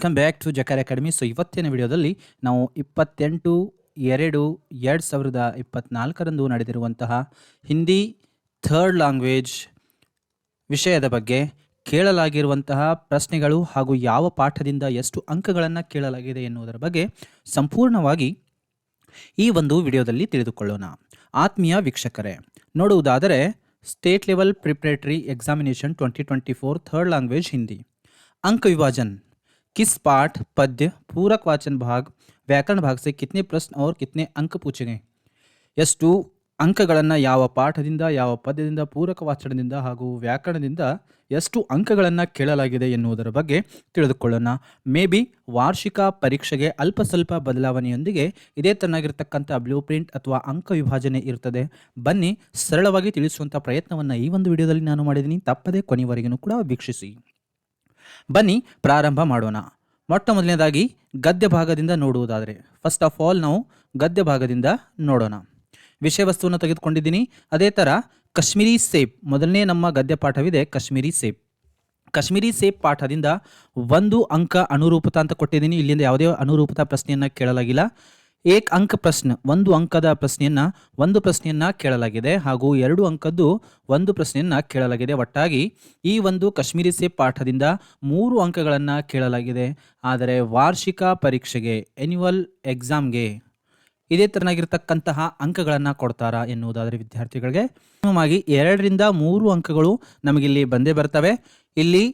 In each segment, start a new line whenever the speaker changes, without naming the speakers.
Welcome back to Jakar academy. So ಇವತ್ತಿನ ವಿಡಿಯೋದಲ್ಲಿ ನಾವು ಇಪ್ಪತ್ತೆಂಟು, ಎರಡು ಎರಡು ಸಾವಿರದ ಇಪ್ಪತ್ನಾಲ್ಕರಂದು ನಡೆದಿರುವಂತಹ ಹಿಂದಿ ಥರ್ಡ್ ಲ್ಯಾಂಗ್ವೇಜ್ ವಿಷಯದ ಬಗ್ಗೆ ಕೇಳಲಾಗಿರುವಂತಹ ಪ್ರಶ್ನೆಗಳು ಹಾಗೂ ಯಾವ ಪಾಠದಿಂದ ಎಷ್ಟು ಅಂಕಗಳನ್ನು ಕೇಳಲಾಗಿದೆ ಎನ್ನುವುದರ ಬಗ್ಗೆ ಸಂಪೂರ್ಣವಾಗಿ ಈ ಒಂದು ವಿಡಿಯೋದಲ್ಲಿ ತಿಳಿದುಕೊಳ್ಳೋಣ. ಆತ್ಮೀಯ ವೀಕ್ಷಕರೇ, ನೋಡುವುದಾದರೆ state level preparatory examination twenty twenty four third language Hindi. ಅಂಕ ವಿಭಾಜನ್ किस पाठ पद्य पूरक वाचन भाग व्याकरण भाग से कितने प्रश्न और कितने अंक पूछे गए ಎಷ್ಟು ಅಂಕಗಳನ್ನು ಯಾವ ಪಾಠದಿಂದ ಯಾವ ಪದ್ಯದಿಂದ ಪೂರಕ ವಾಚನದಿಂದ ಹಾಗೂ ವ್ಯಾಕರಣದಿಂದ ಎಷ್ಟು ಅಂಕಗಳನ್ನು ಕೇಳಲಾಗಿದೆ ಎನ್ನುವುದರ ಬಗ್ಗೆ ತಿಳಿದುಕೊಳ್ಳೋಣ ಮೇ ಬಿ ವಾರ್ಷಿಕ ಪರೀಕ್ಷೆಗೆ ಅಲ್ಪ ಸ್ವಲ್ಪ ಬದಲಾವಣೆಯೊಂದಿಗೆ ಇದೇ ತನ್ನಾಗಿರ್ತಕ್ಕಂಥ ಬ್ಲೂ ಪ್ರಿಂಟ್ ಅಥವಾ ಅಂಕ ವಿಭಾಜನೆ ಇರುತ್ತದೆ ಬನ್ನಿ ಸರಳವಾಗಿ ತಿಳಿಸುವಂಥ ಪ್ರಯತ್ನವನ್ನು ಈ ಒಂದು ವಿಡಿಯೋದಲ್ಲಿ ನಾನು ಮಾಡಿದ್ದೀನಿ ತಪ್ಪದೇ ಕೊನೆಯವರೆಗೂ ಕೂಡ ವೀಕ್ಷಿಸಿ ಬನ್ನಿ ಪ್ರಾರಂಭ ಮಾಡೋಣ. ಮೊಟ್ಟ ಮೊದಲನೇದಾಗಿ ಗದ್ಯ ಭಾಗದಿಂದ ನೋಡುವುದಾದರೆ. ಫಸ್ಟ್ ಆಫ್ ಆಲ್ ನಾವು ಗದ್ಯ ಭಾಗದಿಂದ ನೋಡೋಣ. ವಿಷಯ ವಸ್ತುವನ್ನು ತೆಗೆದುಕೊಂಡಿದ್ದೀನಿ. ಅದೇ ಥರ ಕಾಶ್ಮೀರಿ ಸೇಪ್ ಮೊದಲನೇ ನಮ್ಮ ಗದ್ಯ ಪಾಠವಿದೆ ಕಾಶ್ಮೀರಿ ಸೇಪ್ ಕಾಶ್ಮೀರಿ ಸೇಪ್ ಪಾಠದಿಂದ ಒಂದು ಅಂಕ ಅನುರೂಪತ ಅಂತ ಕೊಟ್ಟಿದ್ದೀನಿ. ಇಲ್ಲಿಂದ ಯಾವುದೇ ಅನುರೂಪತ ಪ್ರಶ್ನೆಯನ್ನು ಕೇಳಲಾಗಿಲ್ಲ. ಏಕ್ ಅಂಕ ಪ್ರಶ್ನೆ, ಒಂದು ಅಂಕದ ಪ್ರಶ್ನೆಯನ್ನು ಒಂದು ಪ್ರಶ್ನೆಯನ್ನು ಕೇಳಲಾಗಿದೆ ಹಾಗೂ ಎರಡು ಅಂಕದ್ದು ಒಂದು ಪ್ರಶ್ನೆಯನ್ನು ಕೇಳಲಾಗಿದೆ. ಒಟ್ಟಾಗಿ ಈ ಒಂದು ಕಾಶ್ಮೀರಿ ಸೇ ಪಾಠದಿಂದ ಮೂರು ಅಂಕಗಳನ್ನು ಕೇಳಲಾಗಿದೆ. ಆದರೆ ವಾರ್ಷಿಕ ಪರೀಕ್ಷೆಗೆ ಎನ್ಯುವಲ್ ಎಕ್ಸಾಮ್ಗೆ ಇದೇ ತೆರನಾಗಿರ್ತಕ್ಕಂತಹ ಅಂಕಗಳನ್ನು ಕೊಡ್ತಾರಾ ಎನ್ನುವುದಾದರೆ ವಿದ್ಯಾರ್ಥಿಗಳಿಗೆ, ಅಂತಿಮವಾಗಿ ಎರಡರಿಂದ ಮೂರು ಅಂಕಗಳು ನಮಗಿಲ್ಲಿ ಬಂದೇ ಬರ್ತವೆ. ಇಲ್ಲಿ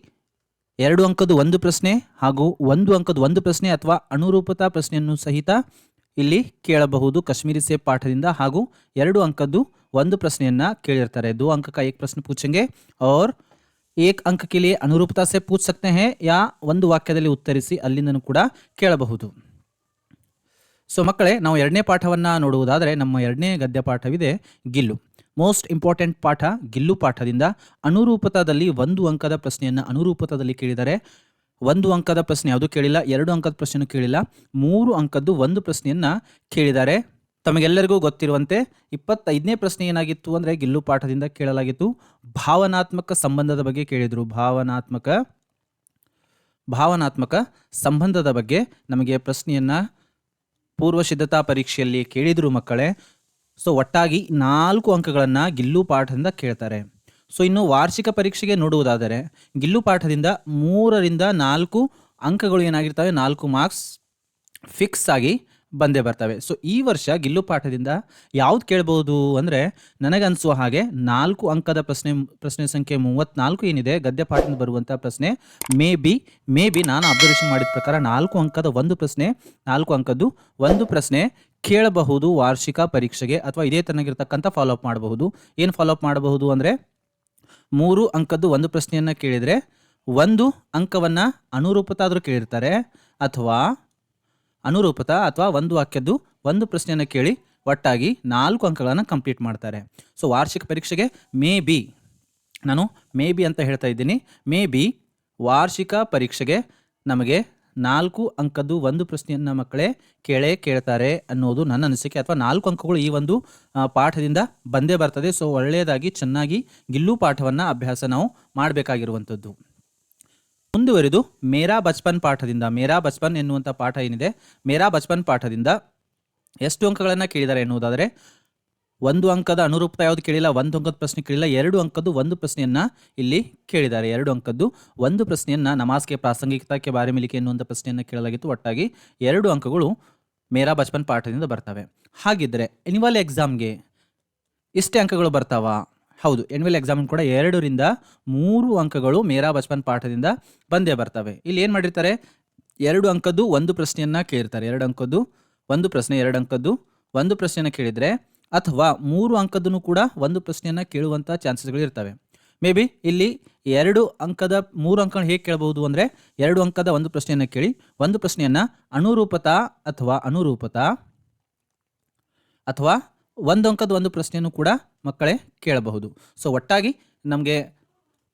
ಎರಡು ಅಂಕದ್ದು ಒಂದು ಪ್ರಶ್ನೆ ಹಾಗೂ ಒಂದು ಅಂಕದ ಒಂದು ಪ್ರಶ್ನೆ ಅಥವಾ ಅನುರೂಪತಾ ಪ್ರಶ್ನೆಯನ್ನು ಸಹಿತ ಇಲ್ಲಿ ಕೇಳಬಹುದು ಕಾಶ್ಮೀರಿ ಸೇಬ್ ಪಾಠದಿಂದ ಹಾಗೂ ಎರಡು ಅಂಕದ್ದು ಒಂದು ಪ್ರಶ್ನೆಯನ್ನ ಕೇಳಿರ್ತಾರೆ दो अंक का एक प्रश्न पूछेंगे और एक अंक के लिए ಅನುರೂಪತಾ से पूछ सकते हैं ಯಾ ಒಂದು ವಾಕ್ಯದಲ್ಲಿ ಉತ್ತರಿಸಿ ಅಲ್ಲಿಂದನೂ ಕೂಡ ಕೇಳಬಹುದು ಸೊ ಮಕ್ಕಳೇ ನಾವು ಎರಡನೇ ಪಾಠವನ್ನು ನೋಡುವುದಾದರೆ ನಮ್ಮ ಎರಡನೇ ಗದ್ಯ ಪಾಠವಿದೆ ಗಿಲ್ಲು ಮೋಸ್ಟ್ ಇಂಪಾರ್ಟೆಂಟ್ ಪಾಠ ಗಿಲ್ಲು ಪಾಠದಿಂದ ಅನುರೂಪತಾದಲ್ಲಿ ಒಂದು ಅಂಕದ ಪ್ರಶ್ನೆಯನ್ನು ಅನುರೂಪತಾದಲ್ಲಿ ಕೇಳಿದರೆ ಒಂದು ಅಂಕದ ಪ್ರಶ್ನೆ ಯಾವುದು ಕೇಳಿಲ್ಲ, ಎರಡು ಅಂಕದ ಪ್ರಶ್ನೆನೂ ಕೇಳಿಲ್ಲ, ಮೂರು ಅಂಕದ್ದು ಒಂದು ಪ್ರಶ್ನೆಯನ್ನು ಕೇಳಿದ್ದಾರೆ. ತಮಗೆಲ್ಲರಿಗೂ ಗೊತ್ತಿರುವಂತೆ ಇಪ್ಪತ್ತೈದನೇ ಪ್ರಶ್ನೆ ಏನಾಗಿತ್ತು ಅಂದರೆ ಗಿಲ್ಲು ಪಾಠದಿಂದ ಕೇಳಲಾಗಿತ್ತು. ಭಾವನಾತ್ಮಕ ಸಂಬಂಧದ ಬಗ್ಗೆ ಕೇಳಿದರು. ಭಾವನಾತ್ಮಕ ಭಾವನಾತ್ಮಕ ಸಂಬಂಧದ ಬಗ್ಗೆ ನಮಗೆ ಪ್ರಶ್ನೆಯನ್ನು ಪೂರ್ವ ಸಿದ್ಧತಾ ಪರೀಕ್ಷೆಯಲ್ಲಿ ಕೇಳಿದ್ರು ಮಕ್ಕಳೇ. ಸೊ, ಒಟ್ಟಾಗಿ ನಾಲ್ಕು ಅಂಕಗಳನ್ನು ಗಿಲ್ಲು ಪಾಠದಿಂದ ಕೇಳ್ತಾರೆ. ಸೊ ಇನ್ನು ವಾರ್ಷಿಕ ಪರೀಕ್ಷೆಗೆ ನೋಡುವುದಾದರೆ ಗಿಲ್ಲು ಪಾಠದಿಂದ ಮೂರರಿಂದ ನಾಲ್ಕು ಅಂಕಗಳು ಏನಾಗಿರ್ತವೆ, ನಾಲ್ಕು ಮಾರ್ಕ್ಸ್ ಫಿಕ್ಸ್ ಆಗಿ ಬಂದೇ ಬರ್ತವೆ. ಸೊ ಈ ವರ್ಷ ಗಿಲ್ಲು ಪಾಠದಿಂದ ಯಾವ್ದು ಕೇಳ್ಬೋದು ಅಂದರೆ ನನಗನ್ಸುವ ಹಾಗೆ ನಾಲ್ಕು ಅಂಕದ ಪ್ರಶ್ನೆ ಪ್ರಶ್ನೆ ಸಂಖ್ಯೆ ಮೂವತ್ತ್ನಾಲ್ಕು ಏನಿದೆ, ಗದ್ಯ ಪಾಠದಿಂದ ಬರುವಂಥ ಪ್ರಶ್ನೆ ಮೇ ಬಿ ಮೇ ಬಿ ನಾನು ಅಬ್ಸರ್ವೇಷನ್ ಮಾಡಿದ ಪ್ರಕಾರ ನಾಲ್ಕು ಅಂಕದ ಒಂದು ಪ್ರಶ್ನೆ, ನಾಲ್ಕು ಅಂಕದ್ದು ಒಂದು ಪ್ರಶ್ನೆ ಕೇಳಬಹುದು ವಾರ್ಷಿಕ ಪರೀಕ್ಷೆಗೆ ಅಥವಾ ಇದೇ ತನಗಿರ್ತಕ್ಕಂಥ ಫಾಲೋಅಪ್ ಮಾಡಬಹುದು. ಏನು ಫಾಲೋಅಪ್ ಮಾಡಬಹುದು ಅಂದರೆ ಮೂರು ಅಂಕದ್ದು ಒಂದು ಪ್ರಶ್ನೆಯನ್ನು ಕೇಳಿದರೆ ಒಂದು ಅಂಕವನ್ನು ಅನುರೂಪತಾದರೂ ಕೇಳಿರ್ತಾರೆ ಅಥವಾ ಅನುರೂಪತ ಅಥವಾ ಒಂದು ವಾಕ್ಯದ್ದು ಒಂದು ಪ್ರಶ್ನೆಯನ್ನು ಕೇಳಿ ಒಟ್ಟಾಗಿ ನಾಲ್ಕು ಅಂಕಗಳನ್ನು ಕಂಪ್ಲೀಟ್ ಮಾಡ್ತಾರೆ. ಸೊ ವಾರ್ಷಿಕ ಪರೀಕ್ಷೆಗೆ ಮೇ ಬಿ, ನಾನು ಮೇ ಬಿ ಅಂತ ಹೇಳ್ತಾ ಇದ್ದೀನಿ. ಮೇ ಬಿ ವಾರ್ಷಿಕ ಪರೀಕ್ಷೆಗೆ ನಮಗೆ ನಾಲ್ಕು ಅಂಕದ್ದು ಒಂದು ಪ್ರಶ್ನೆಯನ್ನು ಮಕ್ಕಳೇ ಕೇಳೇ ಕೇಳ್ತಾರೆ ಅನ್ನೋದು ನನ್ನ ಅನಿಸಿಕೆ. ಅಥವಾ ನಾಲ್ಕು ಅಂಕಗಳು ಈ ಒಂದು ಪಾಠದಿಂದ ಬಂದೇ ಬರ್ತದೆ. ಸೊ, ಒಳ್ಳೆಯದಾಗಿ, ಚೆನ್ನಾಗಿ ಗಿಲ್ಲು ಪಾಠವನ್ನು ಅಭ್ಯಾಸ ನಾವು ಮಾಡಬೇಕಾಗಿರುವಂಥದ್ದು. ಮುಂದುವರಿದು, ಮೇರಾ ಬಚ್ಪನ್ ಪಾಠದಿಂದ, ಮೇರಾ ಬಚ್ಪನ್ ಎನ್ನುವಂಥ ಪಾಠ ಏನಿದೆ? ಮೇರಾ ಬಚ್ಪನ್ ಪಾಠದಿಂದ ಎಷ್ಟು ಅಂಕಗಳನ್ನು ಕೇಳಿದ್ದಾರೆ ಎನ್ನುವುದಾದರೆ ಒಂದು ಅಂಕದ ಅನುರೂಪತೆ ಯಾವುದು ಕೇಳಿಲ್ಲ, ಒಂದು ಅಂಕದ ಪ್ರಶ್ನೆ ಕೇಳಿಲ್ಲ, ಎರಡು ಅಂಕದ್ದು ಒಂದು ಪ್ರಶ್ನೆಯನ್ನು ಇಲ್ಲಿ ಕೇಳಿದ್ದಾರೆ. ಎರಡು ಅಂಕದ್ದು ಒಂದು ಪ್ರಶ್ನೆಯನ್ನು ನಮಾಜ್ಗೆ ಪ್ರಾಸಂಗಿಕತಾಕ್ಕೆ ಬಾರಿ ಮಿಲಿಕೆ ಎನ್ನುವಂಥ ಪ್ರಶ್ನೆಯನ್ನು ಕೇಳಲಾಗಿತ್ತು. ಒಟ್ಟಾಗಿ ಎರಡು ಅಂಕಗಳು ಮೇರಾ ಬಚ್ಪನ್ ಪಾಠದಿಂದ ಬರ್ತವೆ. ಹಾಗಿದ್ದರೆ ಎನಿವಲ್ ಎಕ್ಸಾಮ್ಗೆ ಇಷ್ಟೇ ಅಂಕಗಳು ಬರ್ತಾವ? ಹೌದು ಎನ್ಯುವಲ್ ಎಕ್ಸಾಮ್ ಕೂಡ ಎರಡರಿಂದ ಮೂರು ಅಂಕಗಳು ಮೇರಾ ಬಚ್ಪನ್ ಪಾಠದಿಂದ ಬಂದೇ ಬರ್ತವೆ. ಇಲ್ಲಿ ಏನು ಮಾಡಿರ್ತಾರೆ? ಎರಡು ಅಂಕದ್ದು ಒಂದು ಪ್ರಶ್ನೆಯನ್ನು ಕೇಳಿರ್ತಾರೆ ಎರಡು ಅಂಕದ್ದು ಒಂದು ಪ್ರಶ್ನೆ, ಎರಡು ಅಂಕದ್ದು ಒಂದು ಪ್ರಶ್ನೆಯನ್ನು ಕೇಳಿದರೆ ಅಥವಾ ಮೂರು ಅಂಕದನ್ನು ಕೂಡ ಒಂದು ಪ್ರಶ್ನೆಯನ್ನು ಕೇಳುವಂಥ ಚಾನ್ಸಸ್ಗಳು ಇರ್ತವೆ. ಮೇ ಬಿ ಇಲ್ಲಿ ಎರಡು ಅಂಕದ ಮೂರು ಅಂಕ ಹೇಗೆ ಕೇಳಬಹುದು ಅಂದರೆ ಎರಡು ಅಂಕದ ಒಂದು ಪ್ರಶ್ನೆಯನ್ನು ಕೇಳಿ. ಒಂದು ಪ್ರಶ್ನೆಯನ್ನು ಅನುರೂಪತ ಅಥವಾ ಅನುರೂಪತ ಅಥವಾ ಒಂದು ಅಂಕದ ಒಂದು ಪ್ರಶ್ನೆಯನ್ನು ಕೂಡ ಮಕ್ಕಳೇ ಕೇಳಬಹುದು. ಸೊ ಒಟ್ಟಾಗಿ ನಮಗೆ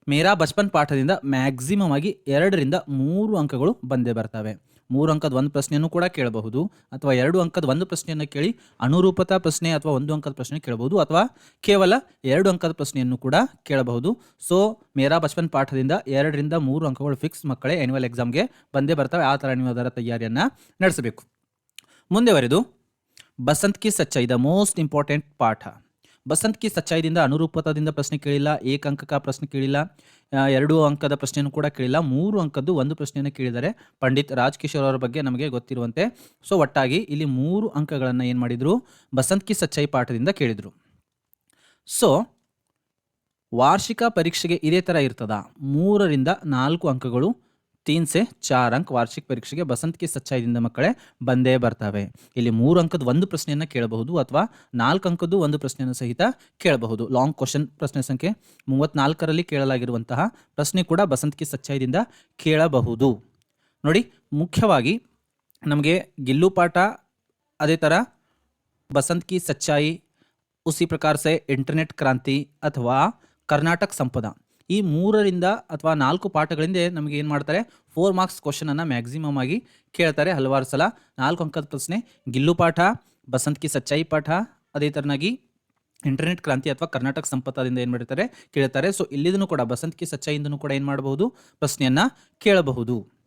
ಮೇರಾ ಬಚ್ಪನ್ ಪಾಠದಿಂದ ಮ್ಯಾಕ್ಸಿಮಮ್ ಆಗಿ ಎರಡರಿಂದ ಮೂರು ಅಂಕಗಳು ಬಂದೇ ಬರ್ತವೆ. ಮೂರು ಅಂಕದ ಒಂದು ಪ್ರಶ್ನೆಯನ್ನು ಕೂಡ ಕೇಳಬಹುದು ಅಥವಾ ಎರಡು ಅಂಕದ ಒಂದು ಪ್ರಶ್ನೆಯನ್ನು ಕೇಳಿ ಅನುರೂಪತಾ ಪ್ರಶ್ನೆ ಅಥವಾ ಒಂದು ಅಂಕದ ಪ್ರಶ್ನೆ ಕೇಳಬಹುದು ಅಥವಾ ಕೇವಲ ಎರಡು ಅಂಕದ ಪ್ರಶ್ನೆಯನ್ನು ಕೂಡ ಕೇಳಬಹುದು. ಸೊ ಮೇರಾ ಬಚಪನ್ ಪಾಠದಿಂದ ಎರಡರಿಂದ ಮೂರು ಅಂಕಗಳು ಫಿಕ್ಸ್ ಮಕ್ಕಳೇ ಆ್ಯನ್ಯುವಲ್ ಎಕ್ಸಾಮ್ಗೆ ಬಂದೇ ಬರ್ತವೆ. ಆ ಥರ ನೀವು ಅದರ ತಯಾರಿಯನ್ನು ನಡೆಸಬೇಕು. ಮುಂದೆವರೆದು, ಬಸಂತ್ ಕಿ ಸಚ್ಚ ದ ಮೋಸ್ಟ್ ಇಂಪಾರ್ಟೆಂಟ್ ಪಾಠ. ಬಸಂತ್ ಕಿ ಸಚ್ಚಾಯಿದಿಂದ ಅನುರೂಪತದಿಂದ ಪ್ರಶ್ನೆ ಕೇಳಿಲ್ಲ, ಏಕಂಕಕ ಪ್ರಶ್ನೆ ಕೇಳಿಲ್ಲ ಎರಡು ಅಂಕದ ಪ್ರಶ್ನೆಯನ್ನು ಕೂಡ ಕೇಳಿಲ್ಲ, ಮೂರು ಅಂಕದ್ದು ಒಂದು ಪ್ರಶ್ನೆಯನ್ನು ಕೇಳಿದರೆ ಪಂಡಿತ್ ರಾಜ್ ಕಿಶೋರ್ ಅವರ ಬಗ್ಗೆ ನಮಗೆ ಗೊತ್ತಿರುವಂತೆ. ಸೊ, ಒಟ್ಟಾಗಿ ಇಲ್ಲಿ ಮೂರು ಅಂಕಗಳನ್ನು ಏನು ಮಾಡಿದರು? ಬಸಂತ್ ಕಿ ಸಚ್ಚಾಯಿ ಪಾಠದಿಂದ ಕೇಳಿದರು. ಸೊ, ವಾರ್ಷಿಕ ಪರೀಕ್ಷೆಗೆ ಇದೇ ಥರ ಇರ್ತದ? ಮೂರರಿಂದ ನಾಲ್ಕು ಅಂಕಗಳು ತೀನ್ ಸೆ ಚಾರ್ ಅಂಕ್ ವಾರ್ಷಿಕ ಪರೀಕ್ಷೆಗೆ ಬಸಂತ್ ಕಿ ಸಚ್ಚಾಯದಿಂದ ಮಕ್ಕಳೇ ಬಂದೇ ಬರ್ತವೆ ಇಲ್ಲಿ ಮೂರು ಅಂಕದ ಒಂದು ಪ್ರಶ್ನೆಯನ್ನು ಕೇಳಬಹುದು ಅಥವಾ ನಾಲ್ಕು ಅಂಕದ್ದು ಒಂದು ಪ್ರಶ್ನೆಯನ್ನು ಸಹಿತ ಕೇಳಬಹುದು ಲಾಂಗ್ ಕ್ವಶನ್ ಪ್ರಶ್ನೆ ಸಂಖ್ಯೆ ಮೂವತ್ನಾಲ್ಕರಲ್ಲಿ ಕೇಳಲಾಗಿರುವಂತಹ ಪ್ರಶ್ನೆ ಕೂಡ ಬಸಂತ್ ಕಿ ಸಚ್ಚಾಯದಿಂದ ಕೇಳಬಹುದು ನೋಡಿ ಮುಖ್ಯವಾಗಿ ನಮಗೆ ಗಿಲ್ಲು ಪಾಠ ಅದೇ ಥರ बसंत की सच्चाई उसी प्रकार से ಇಂಟರ್ನೆಟ್ ಕ್ರಾಂತಿ ಅಥವಾ ಕರ್ನಾಟಕ ಸಂಪದ ಈ ಮೂರರಿಂದ ಅಥವಾ ನಾಲ್ಕು ಪಾಠಗಳಿಂದ ನಮಗೆ ಏನು ಮಾಡ್ತಾರೆ? ಫೋರ್ ಮಾರ್ಕ್ಸ್ ಕ್ವಶನನ್ನು ಮ್ಯಾಕ್ಸಿಮಮ್ ಆಗಿ ಕೇಳ್ತಾರೆ ಹಲವಾರು ಸಲ. ನಾಲ್ಕು ಅಂಕದ ಪ್ರಶ್ನೆ, ಗಿಲ್ಲು ಪಾಠ, ಬಸಂತ್ ಕಿ ಸಚ್ಚಾಯಿ ಪಾಠ, ಅದೇ ಥರನಾಗಿ ಇಂಟರ್ನೆಟ್ ಕ್ರಾಂತಿ ಅಥವಾ ಕರ್ನಾಟಕ ಸಂಪತ್ತದಿಂದ ಏನು ಮಾಡಿರ್ತಾರೆ? ಕೇಳ್ತಾರೆ. ಸೊ ಇಲ್ಲಿದೂ ಕೂಡ, ಬಸಂತ್ ಕಿ ಸಚ್ಚಾಯಿಂದನೂ ಕೂಡ ಏನು ಮಾಡಬಹುದು? ಪ್ರಶ್ನೆಯನ್ನು ಕೇಳಬಹುದು.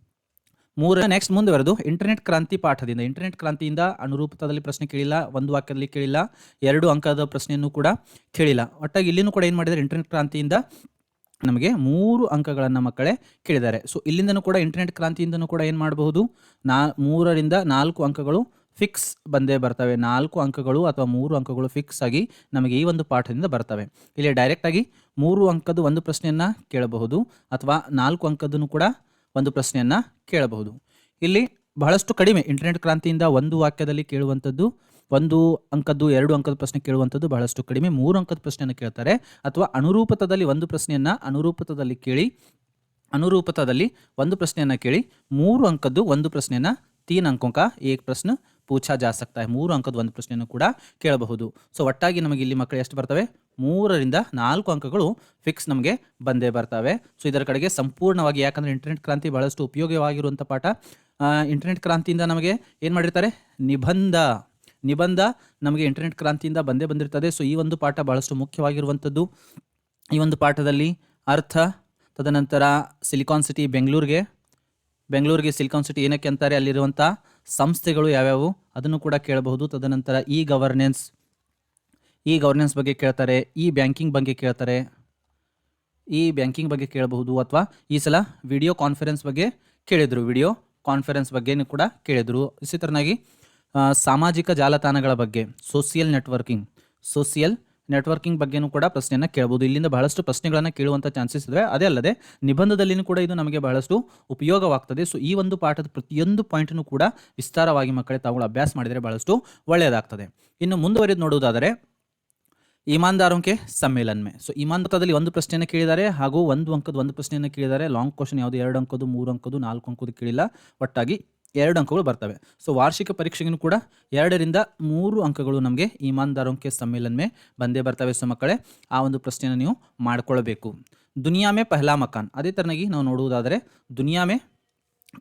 ಮೂರ ನೆಕ್ಸ್ಟ್ ಮುಂದುವರೆದು ಇಂಟರ್ನೆಟ್ ಕ್ರಾಂತಿ ಪಾಠದಿಂದ. ಇಂಟರ್ನೆಟ್ ಕ್ರಾಂತಿಯಿಂದ ಅನುರೂಪತದಲ್ಲಿ ಪ್ರಶ್ನೆ ಕೇಳಿಲ್ಲ, ಒಂದು ವಾಕ್ಯದಲ್ಲಿ ಕೇಳಿಲ್ಲ, ಎರಡು ಅಂಕದ ಪ್ರಶ್ನೆಯನ್ನು ಕೂಡ ಕೇಳಿಲ್ಲ. ಒಟ್ಟಾಗಿ ಇಲ್ಲಿನೂ ಕೂಡ ಏನು ಮಾಡಿದರೆ ಇಂಟರ್ನೆಟ್ ಕ್ರಾಂತಿಯಿಂದ ನಮಗೆ ಮೂರು ಅಂಕಗಳನ್ನು ಮಕ್ಕಳೇ ಕೇಳಿದ್ದಾರೆ. ಸೊ ಇಲ್ಲಿಂದನೂ ಕೂಡ ಇಂಟರ್ನೆಟ್ ಕ್ರಾಂತಿಯಿಂದನೂ ಕೂಡ ಏನು ಮಾಡಬಹುದು? ನಾ, ಮೂರರಿಂದ ನಾಲ್ಕು ಅಂಕಗಳು ಫಿಕ್ಸ್ ಬಂದೇ ಬರ್ತವೆ. ನಾಲ್ಕು ಅಂಕಗಳು ಅಥವಾ ಮೂರು ಅಂಕಗಳು ಫಿಕ್ಸ್ ಆಗಿ ನಮಗೆ ಈ ಒಂದು ಪಾಠದಿಂದ ಬರ್ತವೆ. ಇಲ್ಲಿ ಡೈರೆಕ್ಟಾಗಿ ಮೂರು ಅಂಕದ ಒಂದು ಪ್ರಶ್ನೆಯನ್ನು ಕೇಳಬಹುದು ಅಥವಾ ನಾಲ್ಕು ಅಂಕದನ್ನು ಕೂಡ ಒಂದು ಪ್ರಶ್ನೆಯನ್ನು ಕೇಳಬಹುದು. ಇಲ್ಲಿ ಬಹಳಷ್ಟು ಕಡಿಮೆ ಇಂಟರ್ನೆಟ್ ಕ್ರಾಂತಿಯಿಂದ ಒಂದು ವಾಕ್ಯದಲ್ಲಿ ಕೇಳುವಂಥದ್ದು ಒಂದು ಅಂಕದ್ದು, ಎರಡು ಅಂಕದ ಪ್ರಶ್ನೆ ಕೇಳುವಂಥದ್ದು ಬಹಳಷ್ಟು ಕಡಿಮೆ. ಮೂರು ಅಂಕದ ಪ್ರಶ್ನೆಯನ್ನು ಕೇಳ್ತಾರೆ. ಅಥವಾ ಅನುರೂಪತದಲ್ಲಿ ಒಂದು ಪ್ರಶ್ನೆಯನ್ನು ಅನುರೂಪತದಲ್ಲಿ ಕೇಳಿ, ಅನುರೂಪತದಲ್ಲಿ ಒಂದು ಪ್ರಶ್ನೆಯನ್ನು ಕೇಳಿ, ಮೂರು ಅಂಕದ್ದು ಒಂದು ಪ್ರಶ್ನೆಯನ್ನು ತೀನ್ ಅಂಕೋಂ ಏಕ್ ಪ್ರಶ್ನೆ ಪೂಛಾ ಜಾ ಸಕ್ತಾ ಹೈ. ಮೂರು ಅಂಕದ ಒಂದು ಪ್ರಶ್ನೆಯನ್ನು ಕೂಡ ಕೇಳಬಹುದು. ಸೊ ಒಟ್ಟಾಗಿ ನಮಗೆ ಇಲ್ಲಿ ಮಕ್ಕಳು ಎಷ್ಟು ಬರ್ತವೆ? ಮೂರರಿಂದ ನಾಲ್ಕು ಅಂಕಗಳು ಫಿಕ್ಸ್ ನಮಗೆ ಬಂದೇ ಬರ್ತವೆ. ಸೊ ಇದರ ಕಡೆಗೆ ಸಂಪೂರ್ಣವಾಗಿ ಯಾಕಂದರೆ ಇಂಟರ್ನೆಟ್ ಕ್ರಾಂತಿ ಬಹಳಷ್ಟು ಉಪಯೋಗವಾಗಿರುವಂಥ ಪಾಠ. ಇಂಟರ್ನೆಟ್ ಕ್ರಾಂತಿಯಿಂದ ನಮಗೆ ಏನು ಮಾಡಿರ್ತಾರೆ? ನಿಬಂಧ ನಿಬಂಧ ನಮಗೆ ಇಂಟರ್ನೆಟ್ ಕ್ರಾಂತಿಯಿಂದ ಬಂದೇ ಬಂದಿರ್ತದೆ. ಸೊ ಈ ಒಂದು ಪಾಠ ಬಹಳಷ್ಟು ಮುಖ್ಯವಾಗಿರುವಂಥದ್ದು. ಈ ಒಂದು ಪಾಠದಲ್ಲಿ ಅರ್ಥ, ತದನಂತರ ಸಿಲಿಕಾನ್ ಸಿಟಿ ಬೆಂಗಳೂರಿಗೆ. ಬೆಂಗಳೂರಿಗೆ ಸಿಲಿಕಾನ್ ಸಿಟಿ ಏನಕ್ಕೆ ಅಂತಾರೆ? ಅಲ್ಲಿರುವಂಥ ಸಂಸ್ಥೆಗಳು ಯಾವ್ಯಾವು? ಅದನ್ನು ಕೂಡ ಕೇಳಬಹುದು. ತದನಂತರ ಇ ಗವರ್ನೆನ್ಸ್ ಇ ಗವರ್ನೆನ್ಸ್ ಬಗ್ಗೆ ಕೇಳ್ತಾರೆ. ಇ ಬ್ಯಾಂಕಿಂಗ್ ಬಗ್ಗೆ ಕೇಳ್ತಾರೆ. ಈ ಬ್ಯಾಂಕಿಂಗ್ ಬಗ್ಗೆ ಕೇಳಬಹುದು ಅಥವಾ ಈ ಸಲ ವಿಡಿಯೋ ಕಾನ್ಫರೆನ್ಸ್ ಬಗ್ಗೆ ಕೇಳಿದರು. ವಿಡಿಯೋ ಕಾನ್ಫರೆನ್ಸ್ ಬಗ್ಗೆನೂ ಕೂಡ ಕೇಳಿದರು. ಇದೇ ಥರನಾಗಿ ಸಾಮಾಜಿಕ ಜಾಲತಾಣಗಳ ಬಗ್ಗೆ ಸೋಷಿಯಲ್ ನೆಟ್ವರ್ಕಿಂಗ್ ಸೋಷಿಯಲ್ ನೆಟ್ವರ್ಕಿಂಗ್ ಬಗ್ಗೆನೂ ಕೂಡ ಪ್ರಶ್ನೆಯನ್ನು ಕೇಳಬಹುದು ಇಲ್ಲಿಂದ ಬಹಳಷ್ಟು ಪ್ರಶ್ನೆಗಳನ್ನು ಕೇಳುವಂಥ ಚಾನ್ಸಸ್ ಇದೆ ಅದೇ ಅಲ್ಲದೆ ನಿಬಂಧದಲ್ಲಿನೂ ಕೂಡ ಇದು ನಮಗೆ ಬಹಳಷ್ಟು ಉಪಯೋಗವಾಗ್ತದೆ. ಸೊ ಈ ಒಂದು ಪಾಠದ ಪ್ರತಿಯೊಂದು ಪಾಯಿಂಟ್ನು ಕೂಡ ವಿಸ್ತಾರವಾಗಿ ಮಕ್ಕಳೇ ತಾವುಗಳು ಅಭ್ಯಾಸ ಮಾಡಿದರೆ ಬಹಳಷ್ಟು ಒಳ್ಳೆಯದಾಗ್ತದೆ. ಇನ್ನು ಮುಂದುವರೆದು ನೋಡುವುದಾದರೆ, ಇಮಾನ್ದಾರೋಂಕೆ ಸಮ್ಮೇಳನ್ಮೆ. ಸೊ ಇಮಾನ್ದಾರದಲ್ಲಿ ಒಂದು ಪ್ರಶ್ನೆಯನ್ನು ಕೇಳಿದ್ದಾರೆ ಹಾಗೂ ಒಂದು ಅಂಕದ ಒಂದು ಪ್ರಶ್ನೆಯನ್ನು ಕೇಳಿದ್ದಾರೆ. ಲಾಂಗ್ ಕ್ವಶನ್ ಯಾವುದು? ಎರಡು ಅಂಕದ್ದು, ಮೂರು ಅಂಕದ್ದು, ನಾಲ್ಕು ಅಂಕದ್ದು ಕೇಳಿಲ್ಲ. ಒಟ್ಟಾಗಿ ಎರಡು ಅಂಕಗಳು ಬರ್ತವೆ. ಸೊ ವಾರ್ಷಿಕ ಪರೀಕ್ಷೆಗೂ ಕೂಡ ಎರಡರಿಂದ ಮೂರು ಅಂಕಗಳು ನಮಗೆ ಈಮಾನ್ದಾರೋಂಕೆ ಸಮ್ಮೇಳನ ಮೇ ಬಂದೇ ಬರ್ತವೆ ಸೊ ಮಕ್ಕಳೇ ಆ ಒಂದು ಪ್ರಶ್ನೆಯನ್ನು ನೀವು ಮಾಡ್ಕೊಳ್ಬೇಕು. ದುನಿಯಾ ಮೇ ಪಹಲಾ ಮಕಾನ್. ಅದೇ ಥರನಾಗಿ ನಾವು ನೋಡುವುದಾದರೆ ದುನಿಯಾ ಮೇ